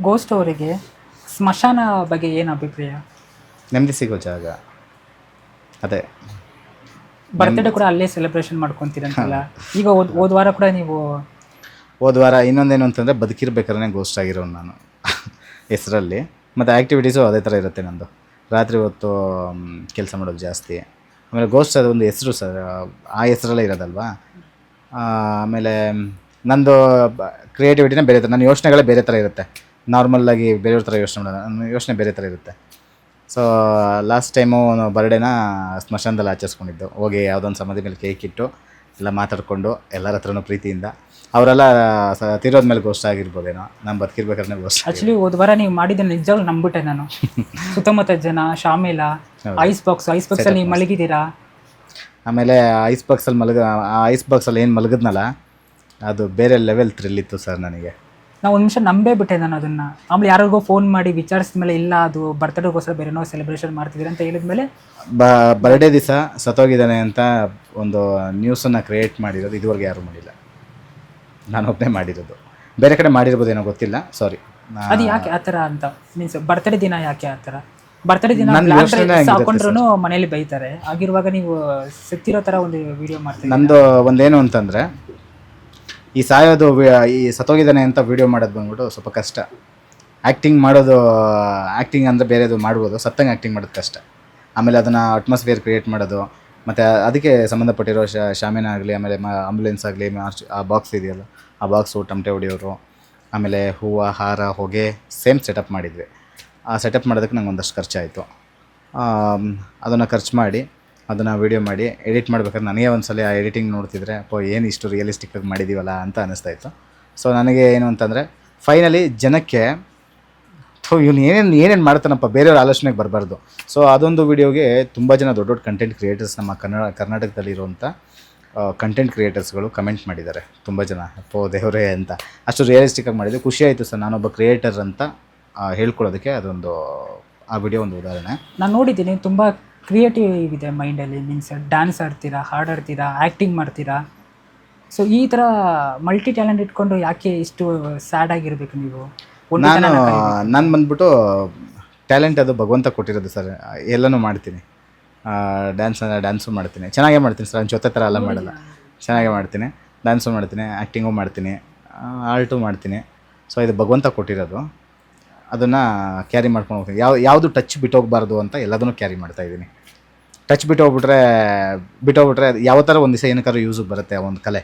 ಗೋಸ್ಟ್ ಅವರಿಗೆ ಸ್ಮಶಾನ ಬಗ್ಗೆ ಏನು ಅಭಿಪ್ರಾಯ? ನೆಮ್ಮದಿ ಸಿಗೋ ಜಾಗ. ಅದೇ. ಬರ್ತ್ಡೇ ಕೂಡ ಅಲ್ಲೇ ಸೆಲೆಬ್ರೇಷನ್ ಮಾಡ್ಕೊತೀರಂತಲ್ಲ. ಈಗ ಹೋದ್ ಹೋದ ವಾರ ಕೂಡ ನೀವು ಹೋದ ವಾರ ಇನ್ನೊಂದೇನು ಅಂತಂದರೆ ಬದುಕಿರ್ಬೇಕಾದ್ರೆ ಗೋಸ್ಟ್ ಆಗಿರೋ ನಾನು. ಹೆಸರಲ್ಲಿ. ಮತ್ತು ಆ್ಯಕ್ಟಿವಿಟೀಸು ಅದೇ ಥರ ಇರುತ್ತೆ ನಂದು. ರಾತ್ರಿ ಹೊತ್ತು ಕೆಲಸ ಮಾಡೋದು ಜಾಸ್ತಿ. ಆಮೇಲೆ ಗೋಸ್ಟ್ ಅದು ಒಂದು ಹೆಸರು ಸರ್ ಆ ಹೆಸರಲ್ಲೇ ಇರೋದಲ್ವಾ? ಆಮೇಲೆ ನಂದು ಕ್ರಿಯೇಟಿವಿಟಿನೇ ಬೇರೆ ಥರ ನನ್ನ ಯೋಚನೆಗಳೇ ಬೇರೆ ಥರ ಇರುತ್ತೆ. ನಾರ್ಮಲ್ಲಾಗಿ ಬೇರೆಯವ್ರ ಥರ ಯೋಚನೆ ಮಾಡೋಣ. ಯೋಚನೆ ಬೇರೆ ಥರ ಇರುತ್ತೆ. ಸೊ ಲಾಸ್ಟ್ ಟೈಮು ಬರ್ಡೇನ ಸ್ಮಶಾನದಲ್ಲಿ ಆಚರಿಸ್ಕೊಂಡಿದ್ದು. ಹೋಗಿ ಯಾವುದೊಂದು ಸಮಾಧಿ ಮೇಲೆ ಕೇಕ್ ಇಟ್ಟು ಎಲ್ಲ ಮಾತಾಡಿಕೊಂಡು ಎಲ್ಲರ ಹತ್ರನೂ ಪ್ರೀತಿಯಿಂದ ಅವರೆಲ್ಲ ತೀರೋದ ಮೇಲೆ ಗೋಸ್ಟ್ ಆಗಿರ್ಬೋದೇನೋ. ನಾನು ಬದುಕಿರ್ಬೇಕಾದ್ರೆ ಗೋಸ್ಟ್ ಆಕ್ಚುಲಿ ಹೋದ ವಾರ ನೀವು ಮಾಡಿದ ನಿಜವಾಗ್ಲೂ ನಂಬಿಟ್ಟೆ ನಾನು. ಸುತ್ತಮುತ್ತ ಜನ ಶಾಮಿಲ ಐಸ್ ಬಾಕ್ಸ್ ಐಸ್ ಬಾಕ್ಸ್ ಅಲ್ಲಿ ನೀವು ಮಲಗಿದ್ದೀರಾ? ಆಮೇಲೆ ಐಸ್ ಬಾಕ್ಸಲ್ಲಿ ಮಲಗ ಆ ಐಸ್ ಬಾಕ್ಸಲ್ಲಿ ಏನು ಮಲಗಿದ್ನಲ್ಲ ಅದು ಬೇರೆ ಲೆವೆಲ್ ಥ್ರಿಲ್ ಇತ್ತು ಸರ್ ನನಗೆ. ನಾವು ಒಂದು ನಿಮಿಷ ನಂಬೇ ಬಿಟ್ಟೆ ನಾನು ಅದನ್ನ. ಆಮೇಲೆ ಯಾರಿಗೋ ಫೋನ್ ಮಾಡಿ ವಿಚಾರಿಸಿದ ಮೇಲೆ ಇಲ್ಲ ಅದು ಬರ್ತ್ಡೇಗೋಸ್ಕರ ಬೇರೆನೋ ಸೆಲೆಬ್ರೇಷನ್ ಮಾಡ್ತಿದ್ದೀರಿ ಅಂತ ಹೇಳಿದ್ಮೇಲೆ ಬ ಬರ್ಡೇ ದಿವಸ ಸತ್ತೋಗಿದ್ದಾನೆ ಅಂತ ಒಂದು ನ್ಯೂಸನ್ನು ಕ್ರಿಯೇಟ್ ಮಾಡಿರೋದು ಇದುವರೆಗೆ ಯಾರು ಮಾಡಿಲ್ಲ. ನಾನು ಒಬ್ಬನೇ ಮಾಡಿರೋದು. ಬೇರೆ ಕಡೆ ಮಾಡಿರ್ಬೋದೇನೋ ಗೊತ್ತಿಲ್ಲ ಸಾರಿ ಅದು ಯಾಕೆ ಆ ಥರ ಅಂತ? ಮೀನ್ಸ್ ಬರ್ತಡೇ ದಿನ ಯಾಕೆ ಆ ಥರ? ಬರ್ತ್ಡೇ ದಿನ ಯೋಚ್ನೆನೇ ಹಾಕೊಂಡ್ರು ಮನೇಲಿ ಬೈತಾರೆ. ಆಗಿರುವಾಗ ನೀವು ಸತ್ತಿರೋ ಥರ ಒಂದು ವಿಡಿಯೋ ಮಾಡ್ತೀವಿ ನಂದು ಒಂದೇನು ಅಂತಂದರೆ ಈ ಸಾಯೋದು ಈ ಸತ್ತೋಗಿದ್ದಾನೆ ಅಂತ ವಿಡಿಯೋ ಮಾಡೋದು ಬಂದ್ಬಿಟ್ಟು ಸ್ವಲ್ಪ ಕಷ್ಟ. ಆ್ಯಕ್ಟಿಂಗ್ ಮಾಡೋದು ಆ್ಯಕ್ಟಿಂಗ್ ಅಂದರೆ ಬೇರೆದು ಮಾಡ್ಬೋದು, ಸತ್ತಂಗೆ ಆ್ಯಕ್ಟಿಂಗ್ ಮಾಡೋದು ಕಷ್ಟ. ಆಮೇಲೆ ಅದನ್ನು ಅಟ್ಮಾಸ್ಫಿಯರ್ ಕ್ರಿಯೇಟ್ ಮಾಡೋದು, ಮತ್ತು ಅದಕ್ಕೆ ಸಂಬಂಧಪಟ್ಟಿರೋ ಶಾಮಿನ ಆಗಲಿ, ಆಮೇಲೆ ಮ ಆಂಬುಲೆನ್ಸ್ ಆಗಲಿ ಆ ಬಾಕ್ಸ್ ಇದೆಯಲ್ಲ, ಆ ಬಾಕ್ಸು ಟಮಟೆ ಹೊಡಿಯೋರು, ಆಮೇಲೆ ಹೂವು, ಹಾರ, ಹೊಗೆ ಸೇಮ್ ಸೆಟಪ್ ಮಾಡಿದ್ವಿ. ಆ ಸೆಟಪ್ ಮಾಡೋದಕ್ಕೆ ನಂಗೆ ಒಂದಷ್ಟು ಖರ್ಚಾಯಿತು ಅದನ್ನು ಖರ್ಚು ಮಾಡಿ ಅದನ್ನು ವೀಡಿಯೋ ಮಾಡಿ ಎಡಿಟ್ ಮಾಡ್ಬೇಕಾದ್ರೆ ನನಗೆ ಒಂದು ಸಲ ಆ ಎಡಿಟಿಂಗ್ ನೋಡ್ತಿದ್ರೆ, ಅಪ್ಪ, ಏನು ಇಷ್ಟು ರಿಯಲಿಸ್ಟಿಕ್ಕಾಗಿ ಮಾಡಿದ್ದೀವಲ್ಲ ಅಂತ ಅನ್ನಿಸ್ತಾ ಇತ್ತು ಸೊ ನನಗೆ ಏನು ಅಂತಂದರೆ ಫೈನಲಿ ಜನಕ್ಕೆ ಸೊ ಇವನು ಏನೇನು ಏನೇನು ಮಾಡ್ತಾನಪ್ಪ? ಬೇರೆಯವ್ರ ಆಲೋಚನೆಗೆ ಬರಬಾರ್ದು. ಸೊ ಅದೊಂದು ವಿಡಿಯೋಗೆ ತುಂಬ ಜನ ದೊಡ್ಡ ದೊಡ್ಡ ಕಂಟೆಂಟ್ ಕ್ರಿಯೇಟರ್ಸ್ ನಮ್ಮ ಕನ್ನಡ ಕರ್ನಾಟಕದಲ್ಲಿರುವಂಥ ಕಂಟೆಂಟ್ ಕ್ರಿಯೇಟರ್ಸ್ಗಳು ಕಮೆಂಟ್ ಮಾಡಿದ್ದಾರೆ. ತುಂಬ ಜನ, ಅಪ್ಪೋ, ದೇವರೇ ಅಂತ. ಅಷ್ಟು ರಿಯಲಿಸ್ಟಿಕ್ಕಾಗಿ ಮಾಡಿದ್ದು. ಖುಷಿ ಆಯಿತು ಸರ್, ನಾನೊಬ್ಬ ಕ್ರಿಯೇಟರ್ ಅಂತ ಹೇಳ್ಕೊಳ್ಳೋದಕ್ಕೆ ಅದೊಂದು, ಆ ವಿಡಿಯೋ ಒಂದು ಉದಾಹರಣೆ. ನಾನು ನೋಡಿದ್ದೀನಿ, ತುಂಬ ಕ್ರಿಯೇಟಿವ್ ಇದೆ ಮೈಂಡಲ್ಲಿ ಮೀನ್ಸ್ ಡ್ಯಾನ್ಸ್ ಆಡ್ತೀರಾ ಹಾಡು ಆಡ್ತೀರಾ ಆ್ಯಕ್ಟಿಂಗ್ ಮಾಡ್ತೀರಾ? ಸೊ ಈ ಥರ ಮಲ್ಟಿ ಟ್ಯಾಲೆಂಟ್ ಇಟ್ಕೊಂಡು ಯಾಕೆ ಇಷ್ಟು ಸ್ಯಾಡ್ ಆಗಿರಬೇಕು ನೀವು? ನಾನು ನಾನು ಬಂದ್ಬಿಟ್ಟು ಟ್ಯಾಲೆಂಟ್ ಅದು ಭಗವಂತ ಕೊಟ್ಟಿರೋದು ಸರ್. ಎಲ್ಲನೂ ಮಾಡ್ತೀನಿ. ಡ್ಯಾನ್ಸ್ ಡ್ಯಾನ್ಸು ಮಾಡ್ತೀನಿ. ಚೆನ್ನಾಗೇ ಮಾಡ್ತೀನಿ ಸರ್. ಜೊತೆ ಥರ ಎಲ್ಲ ಮಾಡಲ್ಲ. ಚೆನ್ನಾಗೇ ಮಾಡ್ತೀನಿ. ಡ್ಯಾನ್ಸು ಮಾಡ್ತೀನಿ ಆ್ಯಕ್ಟಿಂಗು ಮಾಡ್ತೀನಿ ಆರ್ಟು ಮಾಡ್ತೀನಿ. ಸೊ ಇದು ಭಗವಂತ ಕೊಟ್ಟಿರೋದು. ಅದನ್ನು ಕ್ಯಾರಿ ಮಾಡ್ಕೊಂಡು ಹೋಗ್ತೀನಿ. ಯಾವ ಯಾವುದು ಟಚ್ ಬಿಟ್ಟೋಗ್ಬಾರ್ದು ಅಂತ ಎಲ್ಲದನ್ನು ಕ್ಯಾರಿ ಮಾಡ್ತಾ ಇದ್ದೀನಿ. ಟಚ್ ಬಿಟ್ಟೋಗ್ಬಿಟ್ರೆ ಬಿಟ್ಟೋಗ್ಬಿಟ್ರೆ ಅದು ಯಾವ ಥರ ಒಂದು ದಿವಸ ಏನಕ್ಕಾದ್ರೂ ಯೂಸಿಗೆ ಬರುತ್ತೆ ಆ ಒಂದು ಕಲೆ.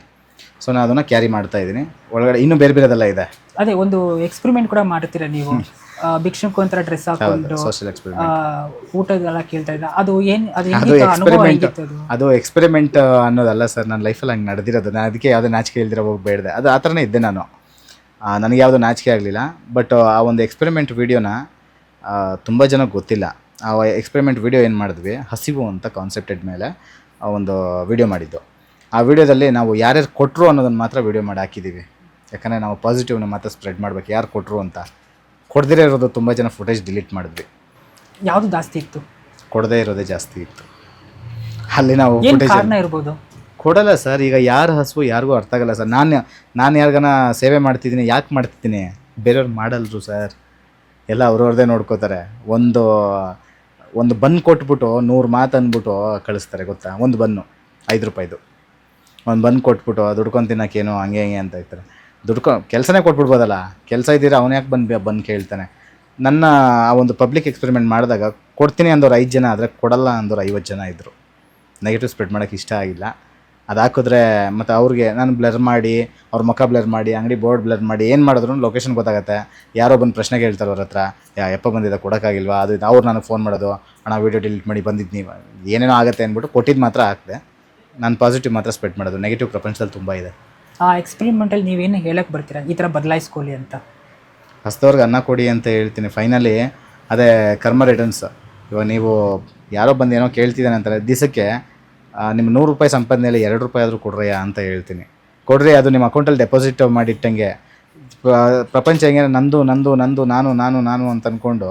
ಸೊ ನಾನು ಅದನ್ನು ಕ್ಯಾರಿ ಮಾಡ್ತಾ ಇದ್ದೀನಿ. ಒಳಗಡೆ ಇನ್ನೂ ಬೇರೆ ಬೇರೆದೆಲ್ಲ ಇದೆ. ಅದೇ ಒಂದು ಎಕ್ಸ್ಪೆರಿಮೆಂಟ್ ಕೂಡ ಮಾಡ್ತೀರಾ ನೀವು? ಭಿಕ್ಷುಕ್ ಒಂಥರ ಡ್ರೆಸ್ ಹಾಕೊಂಡು ಸೋಷಿಯಲ್ ಎಕ್ಸ್ಪೆರಿಮೆಂಟ್ ಊಟದೆಲ್ಲ ಕೇಳ್ತಾ ಇದ್ದ. ಅದು ಏನು ಅದು ಎಕ್ಸ್ಪೆರಿಮೆಂಟ್ ಅದು ಎಕ್ಸ್ಪೆರಿಮೆಂಟ್ ಅನ್ನೋದಲ್ಲ ಸರ್ ನನ್ನ ಲೈಫಲ್ಲಿ ಹಂಗೆ ನಡೆದಿರೋದು. ನಾನು ಅದಕ್ಕೆ ಯಾವುದೇ ನಾಚಿಕೆ ಇಲ್ದಿರೋ ಹೋಗಿ ಬೇಡದೆ ಅದು ಆ ಥರನೇ ಇದ್ದೆ ನಾನು. ನನಗೆ ಯಾವುದೂ ನಾಚಿಕೆ ಆಗಲಿಲ್ಲ. ಬಟ್ ಆ ಒಂದು ಎಕ್ಸ್ಪೆರಿಮೆಂಟ್ ವೀಡಿಯೋನ ತುಂಬ ಜನಕ್ಕೆ ಗೊತ್ತಿಲ್ಲ. ಆ ಎಕ್ಸ್ಪೆರಿಮೆಂಟ್ ವೀಡಿಯೋ ಏನು ಮಾಡಿದ್ವಿ? ಹಸಿವು ಅಂತ ಕಾನ್ಸೆಪ್ಟೆಡ್ ಮೇಲೆ ಆ ಒಂದು ವಿಡಿಯೋ ಮಾಡಿದ್ದು. ಆ ವೀಡಿಯೋದಲ್ಲಿ ನಾವು ಯಾರ್ಯಾರು ಕೊಟ್ಟರು ಅನ್ನೋದನ್ನು ಮಾತ್ರ ವಿಡಿಯೋ ಮಾಡಿ ಹಾಕಿದ್ದೀವಿ ಯಾಕಂದರೆ ನಾವು ಪಾಸಿಟಿವ್ನ ಮಾತ್ರ ಸ್ಪ್ರೆಡ್ ಮಾಡಬೇಕು. ಯಾರು ಕೊಟ್ಟರು ಅಂತ. ಕೊಡದಿರೇ ಇರೋದು ತುಂಬ ಜನ ಫುಟೇಜ್ ಡಿಲೀಟ್ ಮಾಡಿದ್ವಿ. ಯಾವುದು ಜಾಸ್ತಿ ಇತ್ತು? ಕೊಡದೇ ಇರೋದೇ ಜಾಸ್ತಿ ಇತ್ತು. ಅಲ್ಲಿ ನಾವು ಫುಟೇಜ್ ಇರ್ಬೋದು? ಕೊಡಲ್ಲ ಸರ್. ಈಗ ಯಾರ ಹಸುವು ಯಾರಿಗೂ ಅರ್ಥ ಆಗಲ್ಲ ಸರ್. ನಾನು ನಾನು ಯಾರಿಗಾನ ಸೇವೆ ಮಾಡ್ತಿದ್ದೀನಿ, ಯಾಕೆ ಮಾಡ್ತಿದ್ದೀನಿ? ಬೇರೆಯವ್ರು ಮಾಡಲ್ರು ಸರ್. ಎಲ್ಲ ಅವ್ರವ್ರದ್ದೇ ನೋಡ್ಕೋತಾರೆ. ಒಂದು ಒಂದು ಬನ್ ಕೊಟ್ಬಿಟ್ಟು ನೂರು ಮಾತು ಅಂದ್ಬಿಟ್ಟು ಕಳಿಸ್ತಾರೆ ಗೊತ್ತಾ? ಒಂದು ಬನ್ನು, ಐದು ರೂಪಾಯಿದು. ಒಂದು ಬನ್ ಕೊಟ್ಬಿಟ್ಟು ದುಡ್ಕೊಂಡು ತಿನ್ನೋಕ್ಕೇನು, ಹಂಗೆ ಹಂಗೆ ಅಂತ ಇರ್ತಾರೆ ದುಡ್ಕೊ ಕೆಲಸನೇ ಕೊಟ್ಬಿಡ್ಬೋದಲ್ಲ? ಕೆಲಸ ಇದ್ದೀರಾ, ಅವನು ಯಾಕೆ ಬಂದು ಬಂದು ಕೇಳ್ತಾನೆ? ನನ್ನ ಆ ಒಂದು ಪಬ್ಲಿಕ್ ಎಕ್ಸ್ಪೆರಿಮೆಂಟ್ ಮಾಡಿದಾಗ ಕೊಡ್ತೀನಿ ಅಂದವ್ರು ಐದು ಜನ ಆದರೆ ಕೊಡಲ್ಲ ಅಂದವ್ರು ಐವತ್ತು ಜನ ಇದ್ದರು ನೆಗೆಟಿವ್ ಸ್ಪ್ರೆಡ್ ಮಾಡೋಕ್ಕೆ ಇಷ್ಟ ಆಗಿಲ್ಲ. ಅದು ಹಾಕಿದ್ರೆ ಮತ್ತು ಅವ್ರಿಗೆ ನಾನು ಬ್ಲರ್ ಮಾಡಿ ಅವ್ರ ಮುಖ ಬ್ಲರ್ ಮಾಡಿ ಅಂಗಡಿ ಬೋರ್ಡ್ ಬ್ಲರ್ ಮಾಡಿ ಏನು ಮಾಡಿದ್ರು ಲೊಕೇಶನ್ ಗೊತ್ತಾಗುತ್ತೆ. ಯಾರೋ ಬಂದು ಪ್ರಶ್ನೆ ಕೇಳ್ತಾರೆ ಅವ್ರ ಹತ್ರ ಯಾ ಎಪ್ಪ ಬಂದಿದ್ದ ಕೊಡೋಕ್ಕಾಗಿಲ್ವಾ? ಅದು ಇದು ಅವ್ರು ನನಗೆ ಫೋನ್ ಮಾಡೋದು. ಅಣ್ಣ ವೀಡಿಯೋ ಡಿಲೀಟ್ ಮಾಡಿ ಬಂದಿದ್ದು ನೀವು ಏನೇನೋ ಆಗುತ್ತೆ ಅಂದ್ಬಿಟ್ಟು ಕೊಟ್ಟಿದ್ದು ಮಾತ್ರ ಹಾಕಿದೆ. ನಾನು ಪಾಸಿಟಿವ್ ಮಾತ್ರ ಸ್ಪ್ರೆಡ್ ಮಾಡೋದು. ನೆಗೆಟಿವ್ ಪ್ರಪಂಚದಲ್ಲಿ ತುಂಬ ಇದೆ. ಆ ಎಕ್ಸ್ಪೆರಿಮೆಂಟಲ್ಲಿ ನೀವೇನು ಹೇಳಕ್ಕೆ ಬರ್ತೀರಾ? ಈ ಥರ ಬದಲಾಯಿಸ್ಕೊಳ್ಳಿ ಅಂತ. ಹಸ್ತವ್ರಿಗೆ ಅನ್ನ ಕೊಡಿ ಅಂತ ಹೇಳ್ತೀನಿ. ಫೈನಲಿ ಅದೇ ಕರ್ಮ ರಿಟರ್ನ್ಸ್ ಇವಾಗ ನೀವು ಯಾರೋ ಬಂದು ಏನೋ ಕೇಳ್ತಿದ್ದಾನೆ ಅಂತಾರೆ. ದಿವಸಕ್ಕೆ ನಿಮ್ಮ ನೂರು ರೂಪಾಯಿ ಸಂಪಾದನೆಯಲ್ಲಿ ಎರಡು ರೂಪಾಯಿ ಆದರೂ ಕೊಡ್ರಯ್ಯ ಅಂತ ಹೇಳ್ತೀನಿ. ಕೊಡ್ರಿ, ಅದು ನಿಮ್ಮ ಅಕೌಂಟಲ್ಲಿ ಡೆಪಾಸಿಟ್ ಮಾಡಿಟ್ಟಂಗೆ. ಪ್ರಪಂಚ ಹೆಂಗೆ, ನಂದು ನಂದು ನಂದು, ನಾನು ನಾನು ನಾನು ಅಂತ ಅಂದ್ಕೊಂಡು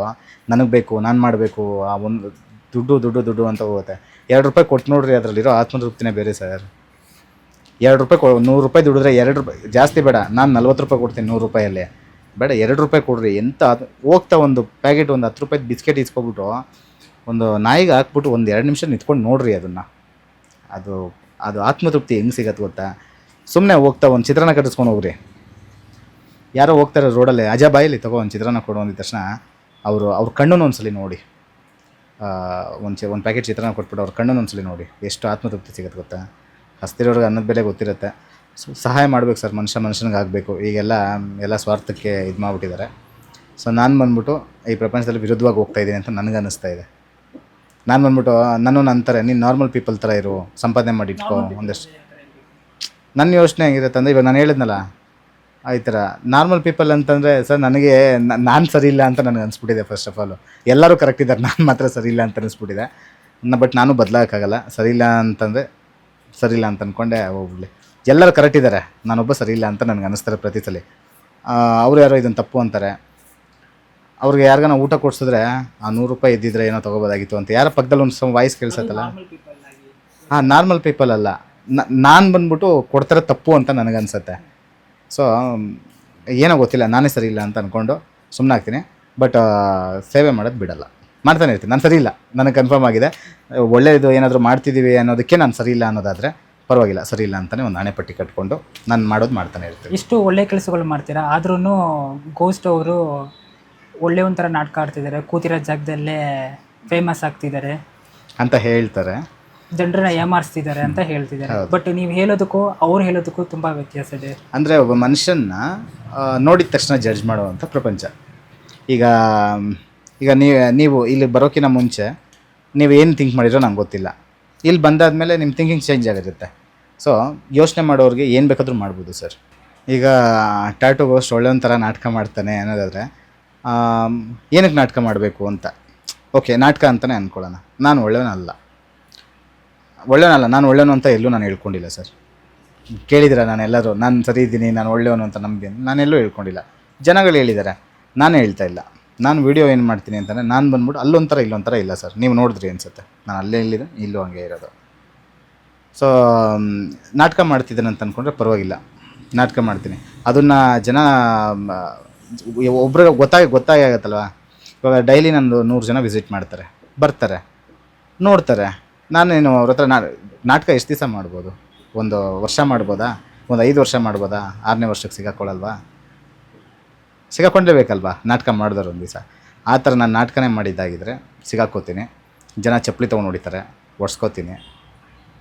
ನನಗೆ ಬೇಕು, ನಾನು ಮಾಡಬೇಕು, ಆ ಒಂದು ದುಡ್ಡು ದುಡ್ಡು ದುಡ್ಡು ಅಂತ ಹೋಗುತ್ತೆ. ಎರಡು ರೂಪಾಯಿ ಕೊಟ್ಟು ನೋಡ್ರಿ, ಅದರಲ್ಲಿರೋ ಆತ್ಮತೃಪ್ತಿನೇ ಬೇರೆ ಸರ್. ಎರಡು ರೂಪಾಯಿ ಕೊ ನೂರು ರೂಪಾಯಿ ದುಡಿದ್ರೆ ಎರಡು ರೂಪಾಯಿ, ಜಾಸ್ತಿ ಬೇಡ, ನಾನು ನಲ್ವತ್ತು ರೂಪಾಯಿ ಕೊಡ್ತೀನಿ ನೂರು ರೂಪಾಯಲ್ಲಿ ಬೇಡ, ಎರಡು ರೂಪಾಯಿ ಕೊಡ್ರಿ ಎಂಥ ಹೋಗ್ತಾ ಒಂದು ಪ್ಯಾಕೆಟ್ ಒಂದು ಹತ್ತು ರೂಪಾಯಿ ಬಿಸ್ಕೆಟ್ ಇಸ್ಕೊಬಿಟ್ಟು ಒಂದು ನಾಯಿಗೆ ಹಾಕ್ಬಿಟ್ಟು ಒಂದು ಎರಡು ನಿಮಿಷ ನಿಂತ್ಕೊಂಡು ನೋಡ್ರಿ ಅದನ್ನು. ಅದು ಅದು ಆತ್ಮತೃಪ್ತಿ ಹೆಂಗೆ ಸಿಗತ್ತೆ ಗೊತ್ತಾ? ಸುಮ್ಮನೆ ಹೋಗ್ತಾ ಒಂದು ಚಿತ್ರಾನ್ನ ಕಟ್ಟಿಸ್ಕೊಂಡು ಹೋಗ್ರಿ. ಯಾರೋ ಹೋಗ್ತಾರೆ ರೋಡಲ್ಲಿ ಅಜಾ ಬಾಯಲ್ಲಿ ತಗೋ ಒಂದು ಚಿತ್ರಾನ್ನ ಕೊಡು ಅಂದಿದ ತಕ್ಷಣ ಅವರು, ಅವ್ರ ಕಣ್ಣನ್ನು ಒಂದ್ಸಲಿ ನೋಡಿ. ಒಂದು ಒಂದು ಪ್ಯಾಕೆಟ್ ಚಿತ್ರಾನ್ನ ಕೊಟ್ಬಿಟ್ಟು ಅವ್ರ ಕಣ್ಣನ್ನು ಒಂದ್ಸಲಿ ನೋಡಿ. ಎಷ್ಟು ಆತ್ಮತೃಪ್ತಿ ಸಿಗುತ್ತೆ ಗೊತ್ತಾ? ಹಸ್ತಿರೋರ್ಗೆ ಅನ್ನದ ಬೆಲೆ ಗೊತ್ತಿರುತ್ತೆ. ಸೊ, ಸಹಾಯ ಮಾಡ್ಬೇಕು ಸರ್. ಮನುಷ್ಯ ಮನುಷ್ಯನಿಗೆ ಆಗಬೇಕು ಈಗೆಲ್ಲ, ಎಲ್ಲ ಸ್ವಾರ್ಥಕ್ಕೆ ಇದು ಮಾಡಿಬಿಟ್ಟಿದ್ದಾರೆ. ಸೊ, ನಾನು ಬಂದ್ಬಿಟ್ಟು ಈ ಪ್ರಪಂಚದಲ್ಲಿ ವಿರುದ್ಧವಾಗಿ ಹೋಗ್ತಾ ಇದ್ದೀನಿ ಅಂತ ನನಗೆ ಅನ್ನಿಸ್ತಾ ಇದೆ. ನಾನು ಬಂದ್ಬಿಟ್ಟು ನಾನು ಅಂತಾರೆ ನೀನು ನಾರ್ಮಲ್ ಪೀಪಲ್ ಥರ ಇರು ಸಂಪಾದನೆ ಮಾಡಿ ಇಟ್ಕೋ ಒಂದಷ್ಟು. ನನ್ನ ಯೋಚನೆ ಹೆಂಗಿರುತ್ತೆ ಅಂದರೆ ಇವಾಗ ನಾನು ಹೇಳಿದ್ನಲ್ಲ ಈ ಥರ ನಾರ್ಮಲ್ ಪೀಪಲ್ ಅಂತಂದರೆ ಸರ್ ನನಗೆ ನಾನು ಸರಿ ಇಲ್ಲ ಅಂತ ನನಗೆ ಅನಿಸ್ಬಿಟ್ಟಿದೆ ಫಸ್ಟ್ ಆಫ್ ಆಲು ಎಲ್ಲರೂ ಕರೆಕ್ಟ್ ಇದ್ದಾರೆ ನಾನು ಮಾತ್ರ ಸರಿ ಇಲ್ಲ ಅಂತ ಅನಿಸ್ಬಿಟ್ಟಿದೆ. ಬಟ್ ನಾನು ಬದಲಾಗೋಕ್ಕಾಗಲ್ಲ ಸರಿ ಇಲ್ಲ ಅಂತಂದರೆ ಸರಿ ಇಲ್ಲ ಅಂತ ಅಂದ್ಕೊಂಡೆ ಹೋಗ್ಬಿಡ್ಲಿ. ಎಲ್ಲರೂ ಕರೆಕ್ಟ್ ಇದ್ದಾರೆ ನಾನೊಬ್ಬ ಸರಿ ಇಲ್ಲ ಅಂತ ನನಗೆ ಅನ್ನಿಸ್ತಾರೆ ಪ್ರತಿ ಸಲ. ಅವರು ಯಾರೋ ಇದನ್ನು ತಪ್ಪು ಅಂತಾರೆ ಅವ್ರಿಗೆ ಯಾರಿಗಾನ ಊಟ ಕೊಡ್ಸಿದ್ರೆ ಆ ನೂರು ರೂಪಾಯಿ ಇದ್ದಿದ್ರೆ ಏನೋ ತೊಗೋಬೋದಾಗಿತ್ತು ಅಂತ. ಯಾರ ಪಕ್ಕದಲ್ಲಿ ಒಂದು ಸ್ವಲ್ಪ ವಾಯ್ಸ್ ಕೇಳಿಸತ್ತಲ್ಲ? ಹಾಂ ನಾರ್ಮಲ್ ಪೀಪಲ್ ಅಲ್ಲ. ನಾನು ಬಂದ್ಬಿಟ್ಟು ಕೊಡ್ತಾರೆ ತಪ್ಪು ಅಂತ ನನಗನ್ಸುತ್ತೆ ಸೊ ಏನೋ ಗೊತ್ತಿಲ್ಲ ನಾನೇ ಸರಿ ಇಲ್ಲ ಅಂತ ಅಂದ್ಕೊಂಡು ಸುಮ್ಮನೆ ಆಗ್ತೀನಿ. ಬಟ್ ಸೇವೆ ಮಾಡೋದು ಬಿಡಲ್ಲ. ಮಾಡ್ತಾನೆ ಇರ್ತೀನಿ. ನಾನು ಸರಿ ಇಲ್ಲ. ನನಗೆ ಕನ್ಫರ್ಮ್ ಆಗಿದೆ. ಒಳ್ಳೆಯದು ಏನಾದರೂ ಮಾಡ್ತಿದ್ದೀವಿ ಅನ್ನೋದಕ್ಕೆ ನಾನು ಸರಿ ಇಲ್ಲ ಅನ್ನೋದಾದರೆ ಪರವಾಗಿಲ್ಲ. ಸರಿ ಇಲ್ಲ ಅಂತಲೇ ಒಂದು ಹಣೆ ಪಟ್ಟಿ ಕಟ್ಕೊಂಡು ನಾನು ಮಾಡೋದು ಮಾಡ್ತಾನೆ ಇರ್ತೀನಿ. ಇಷ್ಟು ಒಳ್ಳೆ ಕೆಲಸಗಳು ಮಾಡ್ತೀರಾ? ಆದ್ರೂ ಗೋಸ್ಟ್ ಅವರು ಒಳ್ಳೆ ಒಂಥರ ನಾಟಕ ಆಡ್ತಿದ್ದಾರೆ. ಕೂತಿರೋ ಜಾಗದಲ್ಲೇ ಫೇಮಸ್ ಆಗ್ತಿದ್ದಾರೆ. ಅಂತ ಹೇಳ್ತಾರೆ. ಜನರನ್ನ ಏಮಾರಿಸ್ತಿದ್ದಾರೆ ಅಂತ ಹೇಳ್ತಿದ್ದಾರೆ. ಬಟ್ ನೀವು ಹೇಳೋದಕ್ಕೂ ಅವ್ರು ಹೇಳೋದಕ್ಕೂ ತುಂಬಾ ವ್ಯತ್ಯಾಸ ಇದೆ. ಅಂದರೆ ಒಬ್ಬ ಮನುಷ್ಯನ ಆ, ನೋಡಿದ ತಕ್ಷಣ ಜಡ್ಜ್ ಮಾಡುವಂಥ ಪ್ರಪಂಚ. ಈಗ ಈಗ ನೀವು ನೀವು ಇಲ್ಲಿ ಬರೋಕ್ಕಿಂತ ಮುಂಚೆ ನೀವು ಏನು ಥಿಂಕ್ ಮಾಡಿರೋ ನಂಗೆ ಗೊತ್ತಿಲ್ಲ. ಇಲ್ಲಿ ಬಂದಾದಮೇಲೆ ನಿಮ್ಮ ಥಿಂಕಿಂಗ್ ಚೇಂಜ್ ಆಗಿರುತ್ತೆ ಸೊ ಯೋಚನೆ ಮಾಡೋರಿಗೆ ಏನು ಬೇಕಾದರೂ ಮಾಡ್ಬೋದು ಸರ್ ಈಗ ಟಾಟು ಗೋಸ್ಟ್ ಒಳ್ಳೆ ಒಂಥರ ನಾಟಕ ಮಾಡ್ತಾನೆ ಅನ್ನೋದಾದರೆ ಏನಕ್ಕೆ ನಾಟಕ ಮಾಡಬೇಕು ಅಂತ. ಓಕೆ, ನಾಟಕ ಅಂತಲೇ ಅಂದ್ಕೊಳ್ಳೋಣ ನಾನು ಒಳ್ಳೆಯವನಲ್ಲ ಒಳ್ಳೆಯವನಲ್ಲ ನಾನು ಒಳ್ಳೆಯವನು ಅಂತ ಎಲ್ಲೂ ನಾನು ಹೇಳ್ಕೊಂಡಿಲ್ಲ ಸರ್. ಕೇಳಿದಿರ ನಾನು ಎಲ್ಲರೂ? ನಾನು ಸರಿ ಇದ್ದೀನಿ, ನಾನು ಒಳ್ಳೆಯವನು ಅಂತ ನಂಬಿ ನಾನೆಲ್ಲೂ ಹೇಳ್ಕೊಂಡಿಲ್ಲ. ಜನಗಳು ಹೇಳಿದ್ದಾರೆ. ನಾನು ಹೇಳ್ತಾ ಇಲ್ಲ. ನಾನು ವಿಡಿಯೋ ಏನು ಮಾಡ್ತೀನಿ ಅಂತಂದರೆ ನಾನು ಬಂದ್ಬಿಟ್ಟು ಅಲ್ಲೊಂಥರ ಇಲ್ಲೊಂಥರ ಇಲ್ಲ ಸರ್. ನೀವು ನೋಡಿದ್ರಿ ಅನ್ಸುತ್ತೆ. ನಾನು ಅಲ್ಲೇ ಇಲ್ಲಿದೆ, ಇಲ್ಲೂ ಹಂಗೆ ಇರೋದು. ಸೊ ನಾಟಕ ಮಾಡ್ತಿದ್ದೇನೆ ಅಂತ ಅಂದ್ಕೊಂಡ್ರೆ ಪರವಾಗಿಲ್ಲ. ನಾಟಕ ಮಾಡ್ತೀನಿ. ಅದನ್ನು ಜನ ಒಬ್ರಿಗೆ ಗೊತ್ತಾಗಿ ಗೊತ್ತಾಗಿ ಆಗತ್ತಲ್ವ? ಇವಾಗ ಡೈಲಿ ನಂದು ನೂರು ಜನ ವಿಸಿಟ್ ಮಾಡ್ತಾರೆ, ಬರ್ತಾರೆ, ನೋಡ್ತಾರೆ. ನಾನೇನು ಅವ್ರ ಹತ್ರ ನಾಟಕ ಎಷ್ಟು ದಿವಸ ಮಾಡ್ಬೋದು? ಒಂದು ವರ್ಷ ಮಾಡ್ಬೋದಾ? ಒಂದು ಐದು ವರ್ಷ ಮಾಡ್ಬೋದಾ? ಆರನೇ ವರ್ಷಕ್ಕೆ ಸಿಗಾಕೊಳ್ಳಲ್ವಾ? ಸಿಗಾಕೊಂಡೇಬೇಕಲ್ವಾ ನಾಟಕ ಮಾಡಿದವ್ರು ಒಂದು ದಿವಸ. ಆ ಥರ ನಾನು ನಾಟಕನೇ ಮಾಡಿದ್ದಾಗಿದ್ದರೆ ಸಿಗಾಕೋತೀನಿ. ಜನ ಚಪ್ಪಲಿ ತೊಗೊಂಡು ಹೊಡಿತಾರೆ, ಒಡ್ಸ್ಕೋತೀನಿ.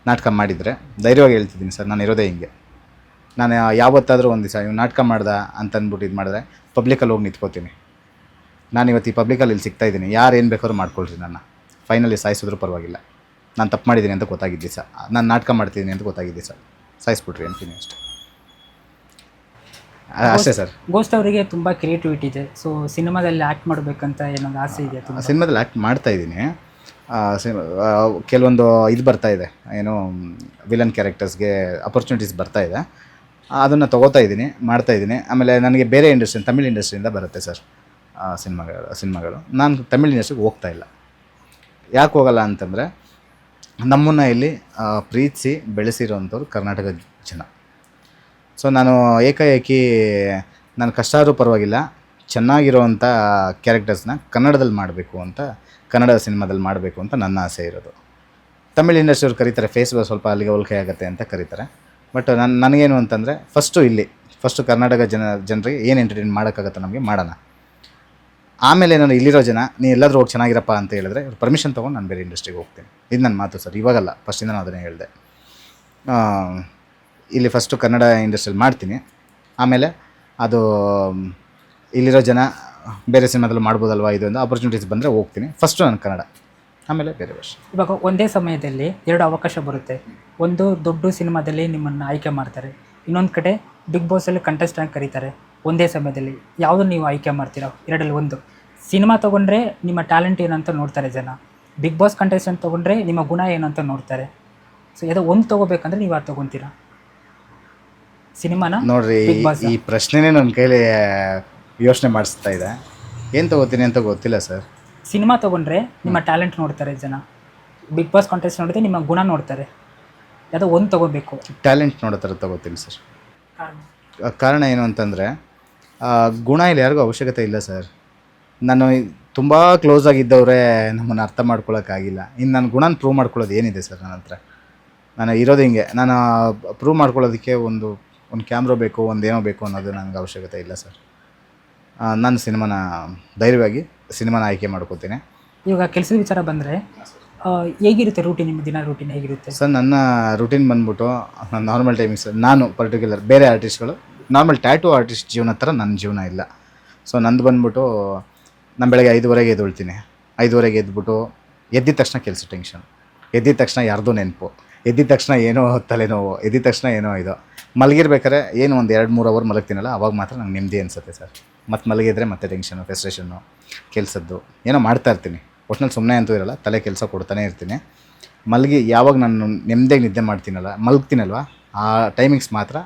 ನಾಟಕ ಮಾಡಿದರೆ ಧೈರ್ಯವಾಗಿ ಹೇಳ್ತಿದ್ದೀನಿ ಸರ್, ನಾನು ಇರೋದೇ ಹಿಂಗೆ. ನಾನು ಯಾವತ್ತಾದರೂ ಒಂದು ದಿವಸ ಇವ್ ನಾಟಕ ಮಾಡ್ದ ಅಂತ ಅಂದ್ಬಿಟ್ಟು ಇದು ಮಾಡಿದ್ರೆ ಪಬ್ಲಿಕಲ್ಲಿ ಹೋಗಿ ನಿಂತ್ಕೋತೀನಿ. ನಾನು ಇವತ್ತು ಈ ಪಬ್ಲಿಕಲ್ಲಿ ಇಲ್ಲಿ ಸಿಗ್ತಾ ಇದ್ದೀನಿ. ಯಾರು ಏನು ಬೇಕಾದ್ರೂ ಮಾಡ್ಕೊಳ್ರಿ ನನ್ನ. ಫೈನಲಿ ಸಾಯಿಸಿದ್ರೂ ಪರವಾಗಿಲ್ಲ. ನಾನು ತಪ್ಪು ಮಾಡಿದ್ದೀನಿ ಅಂತ ಗೊತ್ತಾಗಿದ್ದೆ ಸರ್. ನಾನು ನಾಟಕ ಮಾಡ್ತಿದ್ದೀನಿ ಅಂತ ಗೊತ್ತಾಗಿದ್ದೆ ಸರ್. ಸಾಯಿಸ್ಬಿಟ್ರಿ ಅಂತೀನಿ ಅಷ್ಟೇ. ಅಷ್ಟೇ ಸರ್. ಗೋಸ್ಟ್ ಅವರಿಗೆ ತುಂಬ ಕ್ರಿಯೇಟಿವಿಟಿ ಇದೆ. ಸೊ ಸಿನಿಮಾದಲ್ಲಿ ಆ್ಯಕ್ಟ್ ಮಾಡಬೇಕಂತ ಏನೊಂದು ಆಸೆ ಇದೆ ತುಂಬಾ? ಸಿನಿಮಾದಲ್ಲಿ ಆ್ಯಕ್ಟ್ ಮಾಡ್ತಾ ಇದ್ದೀನಿ. ಕೆಲವೊಂದು ಇದು ಬರ್ತಾ ಇದೆ. ಏನು ವಿಲನ್ ಕ್ಯಾರೆಕ್ಟರ್ಸ್ಗೆ ಅಪರ್ಚುನಿಟೀಸ್ ಬರ್ತಾ ಇದೆ. ಅದನ್ನು ತೊಗೋತಾ ಇದ್ದೀನಿ, ಮಾಡ್ತಾ ಇದ್ದೀನಿ. ಆಮೇಲೆ ನನಗೆ ಬೇರೆ ಇಂಡಸ್ಟ್ರಿ ತಮಿಳ್ ಇಂಡಸ್ಟ್ರಿಯಿಂದ ಬರುತ್ತೆ ಸರ್ ಸಿನಿಮಾಗಳು ಸಿನಿಮಾಗಳು. ನಾನು ತಮಿಳ್ ಇಂಡಸ್ಟ್ರಿಗೆ ಹೋಗ್ತಾ ಇಲ್ಲ. ಯಾಕೆ ಹೋಗಲ್ಲ ಅಂತಂದರೆ, ನಮ್ಮನ್ನು ಇಲ್ಲಿ ಪ್ರೀತಿಸಿ ಬೆಳೆಸಿರೋಂಥವ್ರು ಕರ್ನಾಟಕ ಜನ. ಸೊ ನಾನು ಏಕಾಏಕಿ, ನಾನು ಕಷ್ಟ ಆದರೂ ಪರವಾಗಿಲ್ಲ ಚೆನ್ನಾಗಿರೋವಂಥ ಕ್ಯಾರೆಕ್ಟರ್ಸ್ನ ಕನ್ನಡದಲ್ಲಿ ಮಾಡಬೇಕು ಅಂತ, ಕನ್ನಡ ಸಿನಿಮಾದಲ್ಲಿ ಮಾಡಬೇಕು ಅಂತ ನನ್ನ ಆಸೆ ಇರೋದು. ತಮಿಳ್ ಇಂಡಸ್ಟ್ರಿಯವ್ರು ಕರೀತಾರೆ ಫೇಸ್ಬುಕ್ ಸ್ವಲ್ಪ ಅಲ್ಲಿಗೆ ಹೋಲಿಕೆ ಆಗುತ್ತೆ ಅಂತ ಕರೀತಾರೆ. ಬಟ್ ನನ್ನ ನನಗೇನು ಅಂತಂದರೆ ಫಸ್ಟು ಇಲ್ಲಿ ಫಸ್ಟು ಕರ್ನಾಟಕ ಜನ, ಜನರಿಗೆ ಏನು ಎಂಟರ್ಟೈನ್ ಮಾಡೋಕ್ಕಾಗತ್ತೆ ನಮಗೆ ಮಾಡೋಣ. ಆಮೇಲೆ ನಾನು ಇಲ್ಲಿರೋ ಜನ, ನೀ ಎಲ್ಲಾದರೂ ಹೋಗಿ ಚೆನ್ನಾಗಿರಪ್ಪ ಅಂತ ಹೇಳಿದ್ರೆ ಪರ್ಮಿಷನ್ ತೊಗೊಂಡು ನಾನು ಬೇರೆ ಇಂಡಸ್ಟ್ರಿಗೆ ಹೋಗ್ತೀನಿ. ಇದು ನನ್ನ ಮಾತು ಸರ್, ಇವಾಗಲ್ಲ ಫಸ್ಟಿಂದ ನಾನು ಅದನ್ನೇ ಹೇಳಿದೆ. ಇಲ್ಲಿ ಫಸ್ಟು ಕನ್ನಡ ಇಂಡಸ್ಟ್ರಿಯಲ್ಲಿ ಮಾಡ್ತೀನಿ. ಆಮೇಲೆ, ಅದು, ಇಲ್ಲಿರೋ ಜನ, ಬೇರೆ ಸಿನಿಮಾದಲ್ಲಿ ಮಾಡ್ಬೋದಲ್ವಾ ಇದು ಒಂದು ಆಪರ್ಚುನಿಟೀಸ್ ಬಂದರೆ ಹೋಗ್ತೀನಿ. ಫಸ್ಟು ನಾನು ಕನ್ನಡ, ಆಮೇಲೆ ಬೇರೆ ವರ್ಷ ಇವಾಗ ಒಂದೇ ಸಮಯದಲ್ಲಿ ಎರಡು ಅವಕಾಶ ಬರುತ್ತೆ. ಒಂದು ದೊಡ್ಡ ಸಿನಿಮಾದಲ್ಲಿ ನಿಮ್ಮನ್ನು ಆಯ್ಕೆ ಮಾಡ್ತಾರೆ. ಇನ್ನೊಂದು ಕಡೆ ಬಿಗ್ ಬಾಸಲ್ಲಿ ಕಂಟೆಸ್ಟೆಂಟ್ ಕರೀತಾರೆ. ಒಂದೇ ಸಮಯದಲ್ಲಿ ಯಾವುದು ನೀವು ಆಯ್ಕೆ ಮಾಡ್ತೀರಾ? ಎರಡಲ್ಲಿ ಒಂದು. ಸಿನಿಮಾ ತೊಗೊಂಡ್ರೆ ನಿಮ್ಮ ಟ್ಯಾಲೆಂಟ್ ಏನಂತ ನೋಡ್ತಾರೆ ಜನ. ಬಿಗ್ ಬಾಸ್ ಕಂಟೆಸ್ಟೆಂಟ್ ತೊಗೊಂಡ್ರೆ ನಿಮ್ಮ ಗುಣ ಏನಂತ ನೋಡ್ತಾರೆ. ಸೊ ಯಾವುದೋ ಒಂದು ತೊಗೋಬೇಕಂದ್ರೆ ನೀವು ಅದು ತೊಗೊತೀರಾ? ಸಿನಿಮಾನ? ನೋಡ್ರಿ Big Boss. ಈ ಪ್ರಶ್ನೆನೇ ನನ್ನ ಕೈಲಿ ಯೋಚನೆ ಮಾಡಿಸ್ತಾ ಇದೆ. ಏನು ತೊಗೋತೀನಿ ಅಂತ ಗೊತ್ತಿಲ್ಲ ಸರ್. ಸಿನಿಮಾ ತೊಗೊಂಡ್ರೆ ನಿಮ್ಮ ಟ್ಯಾಲೆಂಟ್ ನೋಡ್ತಾರೆ ಜನ. ಬಿಗ್ ಬಾಸ್ ಕಾಂಟೆಸ್ಟ್ ನೋಡಿದ್ರೆ ನಿಮ್ಮ ಗುಣ ನೋಡ್ತಾರೆ. ಯಾವುದೋ ಒಂದು ತಗೋಬೇಕು ಟ್ಯಾಲೆಂಟ್ ನೋಡೋ ಥರ ತಗೋತೀನಿ ಸರ್. ಕಾರಣ? ಏನು ಅಂತಂದರೆ ಗುಣ ಇಲ್ಲಿ ಯಾರಿಗೂ ಅವಶ್ಯಕತೆ ಇಲ್ಲ ಸರ್. ನಾನು ತುಂಬ ಕ್ಲೋಸ್ ಆಗಿದ್ದವರೇ ನಮ್ಮನ್ನು ಅರ್ಥ ಮಾಡ್ಕೊಳ್ಳೋಕ್ಕಾಗಿಲ್ಲ ಇನ್ನು ನನ್ನ ಗುಣನ ಪ್ರೂವ್ ಮಾಡ್ಕೊಳ್ಳೋದು ಏನಿದೆ ಸರ್ ನನ್ನ ಹತ್ರ? ನಾನು ಇರೋದು ಹಿಂಗೆ. ನಾನು ಪ್ರೂವ್ ಮಾಡ್ಕೊಳ್ಳೋದಕ್ಕೆ ಒಂದು ಒಂದು ಕ್ಯಾಮ್ರಾ ಬೇಕು ಒಂದು ಏನೋ ಬೇಕು ಅನ್ನೋದು ನನಗೆ ಅವಶ್ಯಕತೆ ಇಲ್ಲ ಸರ್. ನಾನು ಸಿನಿಮಾನ ಧೈರ್ಯವಾಗಿ ಸಿನಿಮಾನ ಆಯ್ಕೆ ಮಾಡ್ಕೋತೀನಿ. ಇವಾಗ ಕೆಲಸದ ವಿಚಾರ ಬಂದರೆ ಹೇಗಿರುತ್ತೆ ರೂಟೀನ್ ನಿಮ್ಮ ದಿನ ರೂಟೀನ್ ಹೇಗಿರುತ್ತೆ? ಸರ್, ನನ್ನ ರುಟೀನ್ ಬಂದ್ಬಿಟ್ಟು, ನನ್ನ ನಾರ್ಮಲ್ ಟೈಮಿಂಗ್ಸ್ ನಾನು ಪರ್ಟಿಕ್ಯುಲರ್ ಬೇರೆ ಆರ್ಟಿಸ್ಟ್ಗಳು ನಾರ್ಮಲ್ ಟ್ಯಾಟೂ ಆರ್ಟಿಸ್ಟ್ ಜೀವನ ಥರ ನನ್ನ ಜೀವನ ಇಲ್ಲ. ಸೊ ನಂದು ಬಂದ್ಬಿಟ್ಟು ನಮ್ಮ ಬೆಳಗ್ಗೆ ಐದುವರೆಗೆ ಎದ್ದೊಳ್ತೀನಿ. ಐದುವರೆಗೆ ಎದ್ಬಿಟ್ಟು, ಎದ್ದಿದ ತಕ್ಷಣ ಕೆಲಸ ಟೆನ್ಷನ್ ಎದ್ದಿದ ತಕ್ಷಣ ಯಾರ್ದೋ ನೆನಪು. ಎದ್ದಿದ ತಕ್ಷಣ ಏನೋ ತಲೆನೋವು. ಎದ್ದಿದ ತಕ್ಷಣ ಏನೋ ಇದು. ಮಲಗಿರ್ಬೇಕಾದ್ರೆ ಏನು ಒಂದು ಎರಡು, ಮೂರು ಅವರ್ ಮಲಗ್ತೀನಲ್ಲ, ಅವಾಗ ಮಾತ್ರ ನಂಗೆ ನೆಮ್ಮದಿ ಅನಿಸುತ್ತೆ ಸರ್. ಮತ್ತು ಮಲಗಿದ್ರೆ ಮತ್ತೆ ಟೆನ್ಷನು ಫ್ರಸ್ಟ್ರೇಷನ್ನು ಕೆಲಸದ್ದು. ಏನೋ ಮಾಡ್ತಾ ಇರ್ತೀನಿ. ಒಟ್ನಲ್ಲಿ ಸುಮ್ಮನೆ ಅಂತೂ ಇರಲ್ಲ ತಲೆ ಕೆಲಸ ಕೊಡ್ತಾನೆ ಇರ್ತೀನಿ. ಮಲಗಿ ಯಾವಾಗ ನಾನು ನೆಮ್ಮದಿಯಾಗಿ ನಿದ್ದೆ ಮಾಡ್ತೀನಲ್ಲ ಮಲಗ್ತೀನಲ್ವ? ಆ ಟೈಮಿಂಗ್ಸ್ ಮಾತ್ರ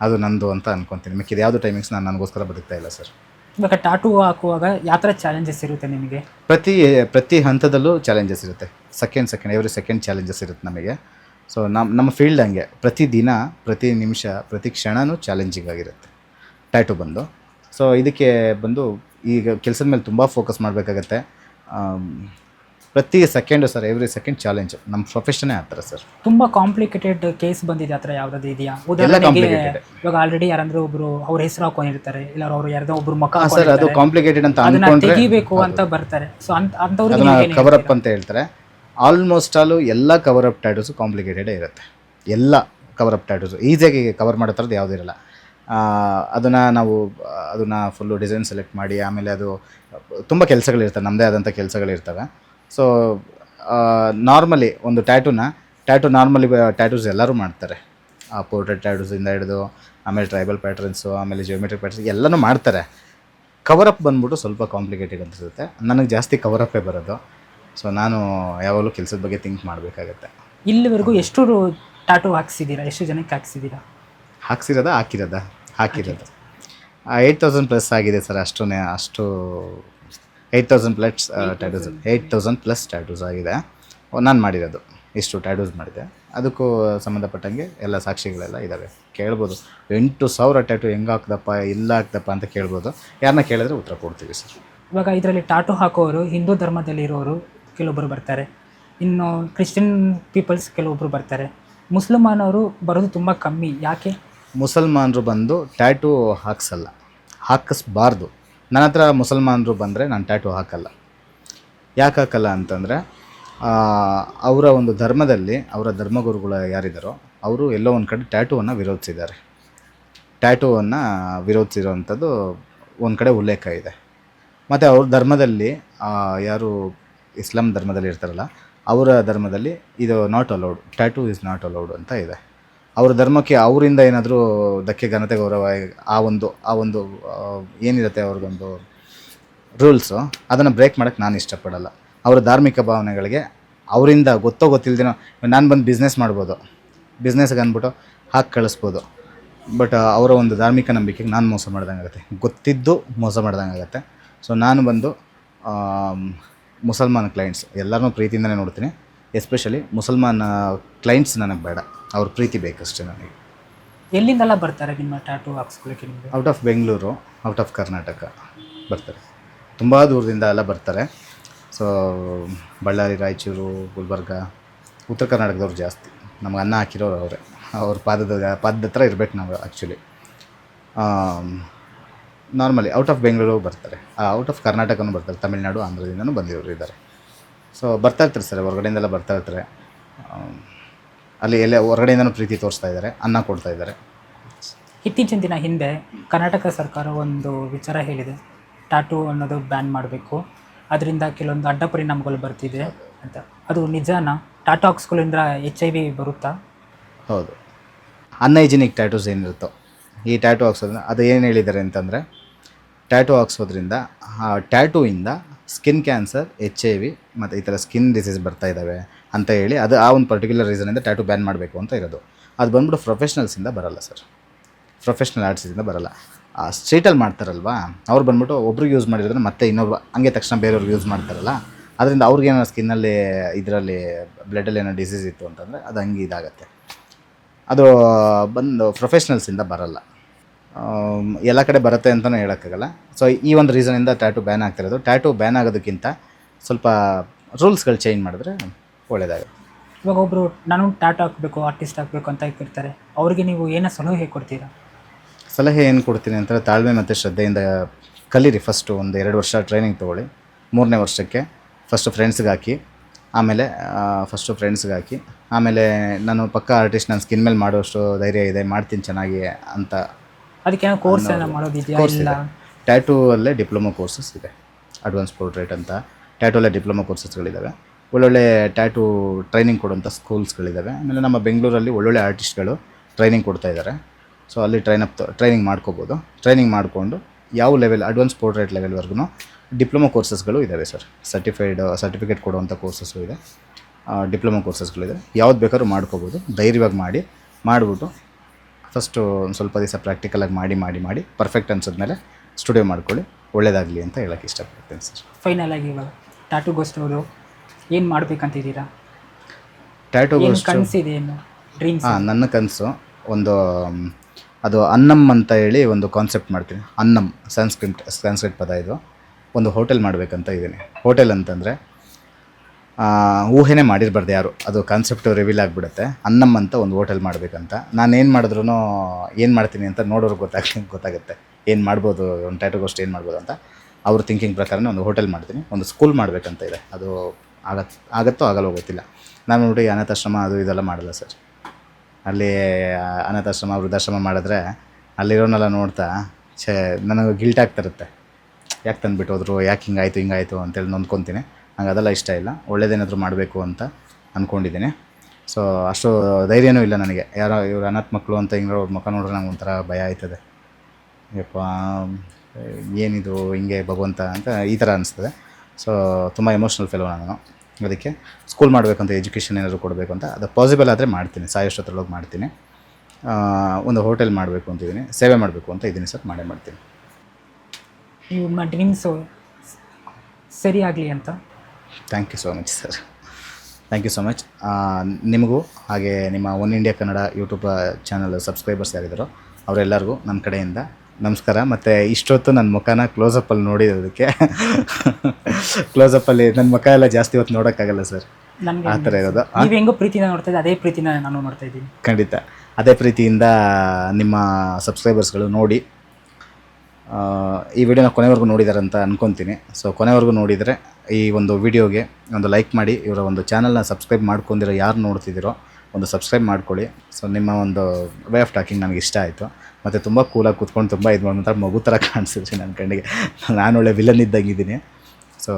ಅದು ನಂದು ಅಂತ ಅನ್ಕೊತೀನಿ. ಮಿಕ್ಕಿದ ಯಾವುದು ಟೈಮಿಂಗ್ಸ್ ನಾನು ನನಗೋಸ್ಕರ ಬದುಕ್ತಾ ಇಲ್ಲ ಸರ್. ಇವಾಗ ಟಾಟೂ ಹಾಕುವಾಗ ಯಾವ ಥರ ಚಾಲೆಂಜಸ್ ಇರುತ್ತೆ ನಿಮಗೆ? ಪ್ರತಿ ಪ್ರತಿ ಹಂತದಲ್ಲೂ ಚಾಲೆಂಜಸ್ ಇರುತ್ತೆ. Second second every second challenges ಇರುತ್ತೆ ನಮಗೆ. ಸೊ ನಮ್ಮ ನಮ್ಮ ಫೀಲ್ಡ್ ಹಂಗೆ. ಪ್ರತಿ ದಿನ ಪ್ರತಿ ನಿಮಿಷ ಪ್ರತಿ ಕ್ಷಣವೂ ಚಾಲೆಂಜಿಂಗ್ ಆಗಿರುತ್ತೆ. ಟ್ಯಾಟು ಬಂದು. ಸೊ ಇದಕ್ಕೆ ಬಂದು ಈಗ ಕೆಲಸದ ಮೇಲೆ ತುಂಬ ಫೋಕಸ್ ಮಾಡಬೇಕಾಗತ್ತೆ. ಪ್ರತಿ second sir every second challenge ನಮ್ಮ ಪ್ರೊಫೆಷನೇ ಆ ಥರ ಸರ್. ತುಂಬ ಕಾಂಪ್ಲಿಕೇಟೆಡ್ ಕೇಸ್ ಬಂದಿದೆ ಆ ಥರ ಯಾವ್ದಾದ್ರು ಇದೆಯಾ? ಎಲ್ಲ ಉದಾಹರಣೆಗೆ complicated. ಇವಾಗ ಆಲ್ರೆಡಿ ಯಾರಂದ್ರೆ ಒಬ್ರು ಅವ್ರ ಹೆಸರು ಹಾಕೊಂಡಿರ್ತಾರೆ ಇಲ್ಲ ಅವ್ರು ಯಾರ್ದೋ ಒಬ್ರು ಮಕ್ಕ ಹಾಂ ಸರ್ ಅದು ಕಾಂಪ್ಲಿಕೇಟೆಡ್ ಅಂತ ಅದನ್ನ ಅಂದ್ಕೊಂಡ್ರೆ ತೆಗಿಬೇಕು ಅಂತ ಬರ್ತಾರೆ. ಸೊ ಅಂತ ಅದನ್ನ ಕವರ್ ಅಪ್ ಅಂತ ಹೇಳ್ತಾರೆ. ಆಲ್ಮೋಸ್ಟ್ ಆಲು ಎಲ್ಲ ಕವರ್ ಅಪ್ ಟ್ಯಾಟೂಸು ಕಾಂಪ್ಲಿಕೇಟೆಡೇ ಇರುತ್ತೆ. ಎಲ್ಲ ಕವರ್ ಅಪ್ ಟ್ಯಾಟೂಸು ಈಸಿಯಾಗಿ ಕವರ್ ಮಾಡೋ ಥರದ್ದು ಯಾವುದೂ ಇರಲ್ಲ. ಅದನ್ನು ನಾವು, ಅದನ್ನು ಫುಲ್ಲು ಡಿಸೈನ್ ಸೆಲೆಕ್ಟ್ ಮಾಡಿ, ಆಮೇಲೆ ಅದು ತುಂಬ ಕೆಲಸಗಳಿರ್ತವೆ ನಮ್ಮದೇ ಆದಂಥ ಕೆಲಸಗಳಿರ್ತವೆ. ಸೊ ನಾರ್ಮಲಿ ಒಂದು ಟ್ಯಾಟೂನ ಟ್ಯಾಟು ನಾರ್ಮಲಿ ಟ್ಯಾಟೂಸ್ ಎಲ್ಲರೂ ಮಾಡ್ತಾರೆ. ಆ ಪೋರ್ಟ್ರೇಟ್ ಟ್ಯಾಟೂಸಿಂದ ಹಿಡಿದು, ಆಮೇಲೆ ಟ್ರೈಬಲ್ ಪ್ಯಾಟ್ರನ್ಸು ಆಮೇಲೆ ಜಿಯೋಮೆಟ್ರಿಕ್ ಪ್ಯಾಟ್ರನ್ಸ್ ಎಲ್ಲನೂ ಮಾಡ್ತಾರೆ. ಕವರ್ ಅಪ್ ಬಂದ್ಬಿಟ್ಟು ಸ್ವಲ್ಪ ಕಾಂಪ್ಲಿಕೇಟೆಡ್ ಅನಿಸುತ್ತೆ ನನಗೆ ಜಾಸ್ತಿ ಕವರ್ ಅಪ್ಪೇ ಬರೋದು. ಸೊ ನಾನು ಯಾವಾಗಲೂ ಕೆಲಸದ ಬಗ್ಗೆ ಥಿಂಕ್ ಮಾಡಬೇಕಾಗತ್ತೆ. ಇಲ್ಲಿವರೆಗೂ ಎಷ್ಟು ಟ್ಯಾಟೂ ಹಾಕ್ಸಿದ್ದೀರಾ? ಎಷ್ಟು ಜನಕ್ಕೆ ಹಾಕ್ಸಿದ್ದೀರಾ? ಹಾಕ್ಸಿರೋದ ಹಾಕಿರೋದ? ಹಾಕಿರೋದು. ಏಯ್ಟ್ ತೌಸಂಡ್ ಪ್ಲಸ್ ಆಗಿದೆ ಸರ್ ಅಷ್ಟೂ ಅಷ್ಟು eight thousand plus tattoos eight thousand plus tattoos ಆಗಿದೆ. ನಾನು ಮಾಡಿರೋದು. ಇಷ್ಟು ಟ್ಯಾಟೂಸ್ ಮಾಡಿದೆ. ಅದಕ್ಕೂ ಸಂಬಂಧಪಟ್ಟಂಗೆ ಎಲ್ಲ ಸಾಕ್ಷಿಗಳೆಲ್ಲ ಇದ್ದಾವೆ ಕೇಳ್ಬೋದು. ಎಂಟು ಸಾವಿರ ಟ್ಯಾಟೂ ಹೆಂಗೆ ಹಾಕ್ದಪ್ಪ ಇಲ್ಲ ಹಾಕ್ದಪ್ಪ ಅಂತ ಕೇಳ್ಬೋದು. ಯಾರನ್ನ ಕೇಳಿದ್ರೆ ಉತ್ತರ ಕೊಡ್ತೀವಿ ಸರ್. ಇವಾಗ ಇದರಲ್ಲಿ ಟಾಟೂ ಹಾಕೋರು ಹಿಂದೂ ಧರ್ಮದಲ್ಲಿರೋರು ಕೆಲವೊಬ್ಬರು ಬರ್ತಾರೆ. ಇನ್ನು ಕ್ರಿಶ್ಚಿಯನ್ ಪೀಪಲ್ಸ್ ಕೆಲವೊಬ್ಬರು ಬರ್ತಾರೆ. ಮುಸಲ್ಮಾನವರು ಬರೋದು ತುಂಬ ಕಮ್ಮಿ. ಯಾಕೆ? ಮುಸಲ್ಮಾನರು ಬಂದು ಟ್ಯಾಟೂ ಹಾಕ್ಸಲ್ಲ. ಹಾಕಿಸ್ಬಾರ್ದು. ನನ್ನ ಹತ್ರ ಮುಸಲ್ಮಾನರು ಬಂದರೆ ನಾನು ಟ್ಯಾಟೂ ಹಾಕಲ್ಲ. ಯಾಕೆ ಹಾಕಲ್ಲ ಅಂತಂದರೆ ಅವರ ಒಂದು ಧರ್ಮದಲ್ಲಿ, ಅವರ ಧರ್ಮಗುರುಗಳು ಯಾರಿದ್ದಾರೋ ಅವರು ಎಲ್ಲೋ ಒಂದು ಕಡೆ ಟ್ಯಾಟೂವನ್ನು ವಿರೋಧಿಸಿದ್ದಾರೆ. ಟ್ಯಾಟೂವನ್ನು ವಿರೋಧಿಸಿರೋವಂಥದ್ದು ಒಂದು ಕಡೆ ಉಲ್ಲೇಖ ಇದೆ. ಮತ್ತು ಅವ್ರ ಧರ್ಮದಲ್ಲಿ ಯಾರು ಇಸ್ಲಾಂ ಧರ್ಮದಲ್ಲಿ ಇರ್ತಾರಲ್ಲ, ಅವರ ಧರ್ಮದಲ್ಲಿ ಇದು not allowed tattoo is not allowed ಅಂತ ಇದೆ. ಅವ್ರ ಧರ್ಮಕ್ಕೆ ಅವರಿಂದ ಏನಾದರೂ ಧಕ್ಕೆ ಘನತೆ ಗೌರವ ಆ ಒಂದು ಆ ಒಂದು ಏನಿರುತ್ತೆ ಅವ್ರಿಗೊಂದು ರೂಲ್ಸು ಅದನ್ನು ಬ್ರೇಕ್ ಮಾಡೋಕ್ಕೆ ನಾನು ಇಷ್ಟಪಡಲ್ಲ. ಅವರ ಧಾರ್ಮಿಕ ಭಾವನೆಗಳಿಗೆ ಅವರಿಂದ ಗೊತ್ತೋ ಗೊತ್ತಿಲ್ದೇನೋ, ನಾನು ಬಂದು ಬಿಸ್ನೆಸ್ ಮಾಡ್ಬೋದು. ಬಿಸ್ನೆಸ್ಗೆ ಅಂದ್ಬಿಟ್ಟು ಹಾಕಿ ಕಳಿಸ್ಬೋದು. ಬಟ್ ಅವರ ಒಂದು ಧಾರ್ಮಿಕ ನಂಬಿಕೆಗೆ ನಾನು ಮೋಸ ಮಾಡ್ದಂಗೆ ಆಗುತ್ತೆ. ಗೊತ್ತಿದ್ದು ಮೋಸ ಮಾಡ್ದಂಗೆ ಆಗುತ್ತೆ. ಸೊ ನಾನು ಬಂದು ಮುಸಲ್ಮಾನ್ ಕ್ಲೈಂಟ್ಸ್ ಎಲ್ಲರನ್ನೂ ಪ್ರೀತಿಯಿಂದನೇ ನೋಡ್ತೀನಿ. ಎಸ್ಪೆಷಲಿ ಮುಸಲ್ಮಾನ್ ಕ್ಲೈಂಟ್ಸ್ ನನಗೆ ಬೇಡ. ಅವ್ರ ಪ್ರೀತಿ ಬೇಕಷ್ಟೇ ನನಗೆ. ಎಲ್ಲಿಂದೆಲ್ಲ ಬರ್ತಾರೆ ನಿಮ್ಮ ಟ್ಯಾಟೂ ಹಾಕ್ಸ್ಕೊಳ್ಳಿಕ್ಕೆ ನಿಮಗೆ? Out of Bengaluru out of Karnataka ಬರ್ತಾರೆ. ತುಂಬ ದೂರದಿಂದ ಎಲ್ಲ ಬರ್ತಾರೆ. ಸೊ ಬಳ್ಳಾರಿ ರಾಯಚೂರು ಗುಲ್ಬರ್ಗ ಉತ್ತರ ಕರ್ನಾಟಕದವ್ರು ಜಾಸ್ತಿ. ನಮ್ಗೆ ಅನ್ನ ಹಾಕಿರೋರು ಅವರೇ. ಅವ್ರ ಪಾದದ ಪಾದದ ಹತ್ರ ಇರಬೇಕು ನಾವು actually normally out of Bengaluru ಬರ್ತಾರೆ. ಔಟ್ ಆಫ್ ಕರ್ನಾಟಕನೂ ಬರ್ತಾರೆ. ತಮಿಳ್ನಾಡು ಆಂಧ್ರದಿಂದನೂ ಬಂದಿರೋರು ಇದ್ದಾರೆ. ಸೊ ಬರ್ತಾ ಇರ್ತಾರೆ ಸರ್ ಹೊರಗಡೆಯಿಂದೆಲ್ಲ ಬರ್ತಾ ಇರ್ತಾರೆ. ಆಮ್, ಅಲ್ಲಿ ಎಲ್ಲ ಹೊರಗಡೆಯಿಂದನೂ ಪ್ರೀತಿ ತೋರಿಸ್ತಾ ಇದ್ದಾರೆ ಅನ್ನ ಕೊಡ್ತಾ ಇದ್ದಾರೆ. ಇತ್ತೀಚಿನ ದಿನ ಹಿಂದೆ ಕರ್ನಾಟಕ ಸರ್ಕಾರ ಒಂದು ವಿಚಾರ ಹೇಳಿದೆ. ಟಾಟೂ ಅನ್ನೋದು ಬ್ಯಾನ್ ಮಾಡಬೇಕು. ಅದರಿಂದ ಕೆಲವೊಂದು ಅಡ್ಡ ಪರಿಣಾಮಗಳು ಬರ್ತಿದೆ ಅಂತ. ಅದು ನಿಜಾನ? ಟಾಟಾಕ್ಸ್ಗಳಿಂದ ಎಚ್ ಐ ವಿ ಬರುತ್ತಾ? ಹೌದು. ಅನ್ಹೈಜಿನಿಕ್ ಟ್ಯಾಟೂಸ್ ಏನಿರುತ್ತೋ ಈ ಟ್ಯಾಟೂ ಹಾಕ್ಸೋದ್ರಿಂದ ಅದು ಏನು ಹೇಳಿದ್ದಾರೆ ಅಂತಂದರೆ ಟ್ಯಾಟೂ ಹಾಕ್ಸೋದ್ರಿಂದ ಆ ಟ್ಯಾಟೂಯಿಂದ skin cancer H I V ಮತ್ತು ಈ ಥರ ಸ್ಕಿನ್ ಡಿಸೀಸ್ ಬರ್ತಾ ಇದ್ದಾವೆ ಅಂತ ಹೇಳಿ ಅದು ಆ ಒಂದು ಪರ್ಟಿಕ್ಯುಲರ್ ರೀಸನಿಂದ ಟ್ಯಾಟೂ ಬ್ಯಾನ್ ಮಾಡಬೇಕು ಅಂತ ಇರೋದು. ಅದು ಬಂದ್ಬಿಟ್ಟು ಪ್ರೊಫೆಷ್ನಲ್ಸಿಂದ ಬರಲ್ಲ ಸರ್ ಪ್ರೊಫೆಷ್ನಲ್ ಆರ್ಟ್ಸಿಂದ ಬರಲ್ಲ. ಸ್ಟ್ರೀಟಲ್ಲಿ ಮಾಡ್ತಾರಲ್ವಾ, ಅವ್ರು ಬಂದ್ಬಿಟ್ಟು ಒಬ್ರಿಗೆ ಯೂಸ್ ಮಾಡಿದ್ರೆ ಮತ್ತೆ ಇನ್ನೊಬ್ಬ ಹಂಗೆ ತಕ್ಷಣ ಬೇರೆಯವ್ರಿಗೆ ಯೂಸ್ ಮಾಡ್ತಾರಲ್ಲ, ಅದರಿಂದ ಅವ್ರಿಗೇನೋ ಸ್ಕಿನ್ನಲ್ಲಿ ಇದರಲ್ಲಿ ಬ್ಲಡಲ್ಲಿ ಏನೋ ಡಿಸೀಸ್ ಇತ್ತು ಅಂತಂದರೆ ಅದು ಹಂಗೆ ಇದಾಗತ್ತೆ. ಅದು ಬಂದು ಪ್ರೊಫೆಷ್ನಲ್ಸಿಂದ ಬರಲ್ಲ. ಎಲ್ಲ ಕಡೆ ಬರುತ್ತೆ ಅಂತಲೂ ಹೇಳೋಕ್ಕಾಗಲ್ಲ. ಸೊ ಈ ಒಂದು ರೀಸನಿಂದ ಟ್ಯಾಟೂ ಬ್ಯಾನ್ ಆಗ್ತಿರೋದು ಟ್ಯಾಟೂ ಬ್ಯಾನ್ ಆಗೋದಕ್ಕಿಂತ ಸ್ವಲ್ಪ ರೂಲ್ಸ್ಗಳು ಚೇಂಜ್ ಮಾಡಿದ್ರೆ ಒಳ್ಳೆಯದಾಗುತ್ತೆ ಇವಾಗ ಒಬ್ಬರು ನಾನು ಟ್ಯಾಟೂ ಹಾಕಬೇಕು ಆರ್ಟಿಸ್ಟ್ ಹಾಕಬೇಕು ಅಂತ ಇರ್ತಾರೆ ಅವರಿಗೆ ನೀವು ಏನೋ ಸಲಹೆ ಕೊಡ್ತೀರಾ? ಸಲಹೆ ಏನು ಕೊಡ್ತೀನಿ ಅಂತಂದರೆ ತಾಳ್ಮೆ ಮತ್ತು ಶ್ರದ್ಧೆಯಿಂದ ಕಲೀರಿ ಫಸ್ಟು ಒಂದು ಎರಡು ವರ್ಷ ಟ್ರೈನಿಂಗ್ ತೊಗೊಳ್ಳಿ. ಮೂರನೇ ವರ್ಷಕ್ಕೆ ಫಸ್ಟು ಫ್ರೆಂಡ್ಸ್ಗೆ ಹಾಕಿ ಆಮೇಲೆ ಫಸ್ಟು ಫ್ರೆಂಡ್ಸ್ಗೆ ಹಾಕಿ ಆಮೇಲೆ ನಾನು ಪಕ್ಕ ಆರ್ಟಿಸ್ಟ್ ನಾನು ಸ್ಕಿನ್ ಮೇಲೆ ಮಾಡೋಷ್ಟು ಧೈರ್ಯ ಇದೆ ಮಾಡ್ತೀನಿ ಚೆನ್ನಾಗಿ ಅಂತ ಅದಕ್ಕೆ ಕೋರ್ಸ್ ಕೋರ್ಸ್ ಇದೆ. ಟ್ಯಾಟೂ ಅಲ್ಲೇ ಡಿಪ್ಲೊಮಾ ಕೋರ್ಸಸ್ ಇದೆ. ಅಡ್ವಾನ್ಸ್ ಪೋರ್ಟ್ರೇಟ್ ಅಂತ. ಟ್ಯಾಟೂ ಅಲ್ಲೇ ಡಿಪ್ಲೊಮಾ ಕೋರ್ಸಸ್ಗಳಿದ್ದಾವೆ ಒಳ್ಳೊಳ್ಳೆ ಟ್ಯಾಟೂ ಟ್ರೈನಿಂಗ್ ಕೊಡುವಂಥ ಸ್ಕೂಲ್ಸ್ಗಳಿದ್ದಾವೆ ಆಮೇಲೆ ನಮ್ಮ ಬೆಂಗಳೂರಲ್ಲಿ ಒಳ್ಳೊಳ್ಳೆ ಆರ್ಟಿಸ್ಟ್ಗಳು ಟ್ರೈನಿಂಗ್ ಕೊಡ್ತಾ ಇದ್ದಾರೆ ಸೊ ಅಲ್ಲಿ ಟ್ರೈನ್ ಅಪ್ ಟ್ರೈನಿಂಗ್ ಮಾಡ್ಕೋಬೋದು. ಟ್ರೈನಿಂಗ್ ಮಾಡಿಕೊಂಡು ಯಾವ ಲೆವೆಲ್ ಅಡ್ವಾನ್ಸ್ ಪೋರ್ಟ್ರೇಟ್ ಲೆವೆಲ್ವರೆಗೂ ಡಿಪ್ಲೊಮಾ ಕೋರ್ಸಸ್ಗಳು ಇದ್ದಾವೆ ಸರ್ ಸರ್ಟಿಫೈಡ್ ಸರ್ಟಿಫಿಕೇಟ್ ಕೊಡುವಂಥ ಕೋರ್ಸಸ್ಸು ಇದೆ ಡಿಪ್ಲೊಮಾ ಕೋರ್ಸಸ್ಗಳಿದೆ ಯಾವ್ದು ಬೇಕಾದ್ರೂ ಮಾಡ್ಕೋಬೋದು. ಧೈರ್ಯವಾಗಿ ಮಾಡಿ, ಮಾಡಿಬಿಟ್ಟು ಫಸ್ಟು ಒಂದು ಸ್ವಲ್ಪ ದಿವಸ ಪ್ರಾಕ್ಟಿಕಲಾಗಿ ಮಾಡಿ ಮಾಡಿ ಮಾಡಿ ಪರ್ಫೆಕ್ಟ್ ಅನ್ಸಿದ್ಮೇಲೆ ಸ್ಟುಡಿಯೋ ಮಾಡ್ಕೊಳ್ಳಿ. ಒಳ್ಳೇದಾಗಲಿ ಅಂತ ಹೇಳೋಕ್ಕೆ ಇಷ್ಟಪಡ್ತೀನಿ ಸರ್ ಫೈನಲ್ ಆಗಿ ಇವಾಗ ಟಾಟು ಅವರು ಏನು ಮಾಡ್ಬೇಕಂತಿದ್ದೀರಾ? ಟ್ಯಾಟೋ ಏನು ಕನಸಿದೆ ಏನು ಡ್ರೀಮ್ಸ್ ಹಾಂ ನನ್ನ ಕನಸು ಒಂದು ಮ್, ಅದು ಅನ್ನಂ ಅಂತ ಹೇಳಿ ಒಂದು ಕಾನ್ಸೆಪ್ಟ್ ಮಾಡ್ತೀನಿ. ಅನ್ನಂ ಸಂಸ್ಕ್ರಿಟ್ ಸಂಸ್ಕ್ರಿಟ್ ಪದ ಇದು. ಒಂದು ಹೋಟೆಲ್ ಮಾಡಬೇಕಂತ ಇದ್ದೀನಿ. ಹೋಟೆಲ್ ಅಂತಂದರೆ ಊಹೆನೇ ಮಾಡಿರಬಾರ್ದು ಯಾರು. ಅದು ಕಾನ್ಸೆಪ್ಟ್ ರಿವೀಲ್ ಆಗಿಬಿಡುತ್ತೆ. ಅನ್ನಂ ಅಂತ ಒಂದು ಹೋಟೆಲ್ ಮಾಡಬೇಕಂತ. ನಾನು ಏನು ಮಾಡಿದ್ರು ಏನು ಮಾಡ್ತೀನಿ ಅಂತ ನೋಡೋರು ಗೊತ್ತಾಗ್ಲಿ ಗೊತ್ತಾಗುತ್ತೆ. ಏನು ಮಾಡ್ಬೋದು ಒಂದು ಟ್ಯಾಟೋಗೋಸ್ಟ್ ಏನು ಮಾಡ್ಬೋದು ಅಂತ. ಅವ್ರ ಥಿಂಕಿಂಗ್ ಪ್ರಕಾರನೇ ಒಂದು ಹೋಟೆಲ್ ಮಾಡ್ತೀನಿ. ಒಂದು ಸ್ಕೂಲ್ ಮಾಡಬೇಕಂತ ಇದೆ. ಅದು ಆಗತ್ ಆಗತ್ತೋ ಆಗಲ್ಲೋ ಗೊತ್ತಿಲ್ಲ ನಾನು ನೋಡಿ ಅನಾಥಾಶ್ರಮ ಅದು ಇದೆಲ್ಲ ಮಾಡಲ್ಲ ಸರ್. ಅಲ್ಲಿ ಅನಾಥಾಶ್ರಮ, ವೃದ್ಧಾಶ್ರಮ ಮಾಡಿದ್ರೆ ಅಲ್ಲಿರೋನೆಲ್ಲ ನೋಡ್ತಾ, ಛೇ, ನನಗೆ ಗಿಲ್ಟ್ ಆಗ್ತಿರುತ್ತೆ ಯಾಕೆ ತಂದುಬಿಟ್ಟು ಹೋದ್ರು ಯಾಕೆ ಹಿಂಗಾಯಿತು ಹಿಂಗಾಯಿತು ಅಂತೇಳಿ ನೊಂದ್ಕೊತೀನಿ. ನಂಗೆ ಅದೆಲ್ಲ ಇಷ್ಟ ಇಲ್ಲ. ಒಳ್ಳೇದೇನಾದರೂ ಮಾಡಬೇಕು ಅಂತ ಅಂದ್ಕೊಂಡಿದ್ದೀನಿ ಸೊ ಅಷ್ಟು ಧೈರ್ಯನೂ ಇಲ್ಲ ನನಗೆ. ಯಾರೋ, ಇವ್ರು ಅನಾಥ ಮಕ್ಕಳು ಅಂತ ಹಿಂಗೆ ಅವ್ರ ಮುಖ ನೋಡಿದ್ರೆ ನಂಗೆ ಒಂಥರ ಭಯ ಆಯ್ತದೆ. ಯಪ್ಪ, ಏನಿದು, ಹಿಂಗೆ ಭಗವಂತ ಅಂತ ಈ ಥರ ಅನಿಸ್ತದೆ. ಸೊ ತುಂಬ ಎಮೋಷ್ನಲ್ ಫೆಲೋ ನಾನು. ಅದಕ್ಕೆ ಸ್ಕೂಲ್ ಮಾಡಬೇಕಂತ ಎಜುಕೇಷನ್ ಏನಾದರೂ ಕೊಡಬೇಕು ಅಂತ ಅದು ಪಾಸಿಬಲ್ ಆದರೆ ಮಾಡ್ತೀನಿ ಸಾಯೋಷ್ಟೊತ್ತರೊಳಗೆ ಮಾಡ್ತೀನಿ. ಒಂದು ಹೋಟೆಲ್ ಮಾಡಬೇಕು ಅಂತಿದ್ದೀನಿ ಸೇವೆ ಮಾಡಬೇಕು ಅಂತ ಇದ್ದೀನಿ ಸರ್ ಮಾಡೇ ಮಾಡ್ತೀನಿ. ನಿಮ್ಮ ಡ್ರೀಮ್ಸು ಸರಿ ಆಗಲಿ ಅಂತ? Thank you so much sir thank you so much ನಿಮಗೂ ಹಾಗೆ ನಿಮ್ಮ One India Kannada YouTube channel subscribers ಯಾರಿದ್ದಾರೋ ಅವರೆಲ್ಲರಿಗೂ ನನ್ನ ಕಡೆಯಿಂದ ನಮಸ್ಕಾರ. ಮತ್ತು ಇಷ್ಟೊತ್ತು ನನ್ನ ಮುಖನ ಕ್ಲೋಸಪ್ಪಲ್ಲಿ ನೋಡಿರೋದಕ್ಕೆ ಕ್ಲೋಸಪ್ಪಲ್ಲಿ ನನ್ನ ಮುಖ ಎಲ್ಲ ಜಾಸ್ತಿ ಹೊತ್ತು ನೋಡೋಕ್ಕಾಗಲ್ಲ ಸರ್ ನನಗೆ ಆ ಥರ ಇರೋದು. ನೀವು ಹೆಂಗೋ ಪ್ರೀತಿನ ನೋಡ್ತಾ ಇದ್ದೆ ಅದೇ ಪ್ರೀತಿನ ನಾನು ನೋಡ್ತಾ ಇದ್ದೀನಿ. ಖಂಡಿತ. ಅದೇ ಪ್ರೀತಿಯಿಂದ ನಿಮ್ಮ ಸಬ್ಸ್ಕ್ರೈಬರ್ಸ್ಗಳು ನೋಡಿ ಈ ವಿಡಿಯೋನ ಕೊನೆವರೆಗೂ ನೋಡಿದ್ದಾರೆ ಅಂತ ಅನ್ಕೊತೀನಿ. ಸೊ ಕೊನೆವರೆಗೂ ನೋಡಿದರೆ ಈ ಒಂದು ವಿಡಿಯೋಗೆ ಒಂದು ಲೈಕ್ ಮಾಡಿ ಇವರ ಒಂದು ಚಾನಲ್ನ ಸಬ್ಸ್ಕ್ರೈಬ್ ಮಾಡ್ಕೊಂಡಿರೋ ಯಾರು ನೋಡ್ತಿದ್ದೀರೋ ಒಂದು ಸಬ್ಸ್ಕ್ರೈಬ್ ಮಾಡ್ಕೊಳ್ಳಿ. ಸೊ ನಿಮ್ಮ ಒಂದು ವೇ ಆಫ್ ಟಾಕಿಂಗ್ ನನಗೆ ಇಷ್ಟ ಆಯಿತು. ಮತ್ತು ತುಂಬ ಕೂಲಾಗಿ ಕೂತ್ಕೊಂಡು ತುಂಬ ಇದು ಒಂಥರ ಮಗು ಥರ ಕಾಣಿಸಿದ್ರಿ ನನ್ನ ಕಣ್ಣಿಗೆ. ನಾನು ಒಳ್ಳೆ ವಿಲನ್ ಇದ್ದಂಗಿದ್ದೀನಿ. ಸೊ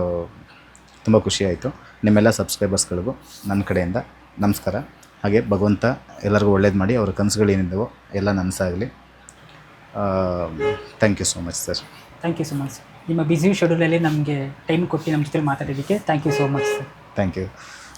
ತುಂಬ ಖುಷಿ ಆಯಿತು. ನಿಮ್ಮೆಲ್ಲ ಸಬ್ಸ್ಕ್ರೈಬರ್ಸ್ಗಳಿಗೂ ನನ್ನ ಕಡೆಯಿಂದ ನಮಸ್ಕಾರ. ಹಾಗೆ ಭಗವಂತ ಎಲ್ಲರಿಗೂ ಒಳ್ಳೇದು ಮಾಡಿ ಅವ್ರ ಕನಸುಗಳು ಏನಿದ್ದಾವೋ ಎಲ್ಲ ನನಸಾಗಲಿ. Thank you so much sir thank you so much ನಿಮ್ಮ ಬ್ಯುಸಿ ಶೆಡ್ಯೂಲಲ್ಲಿ ನಮಗೆ ಟೈಮ್ ಕೊಟ್ಟು ನಮ್ಮ ಜೊತೆ ಮಾತಾಡೋದಕ್ಕೆ thank you so much sir thank you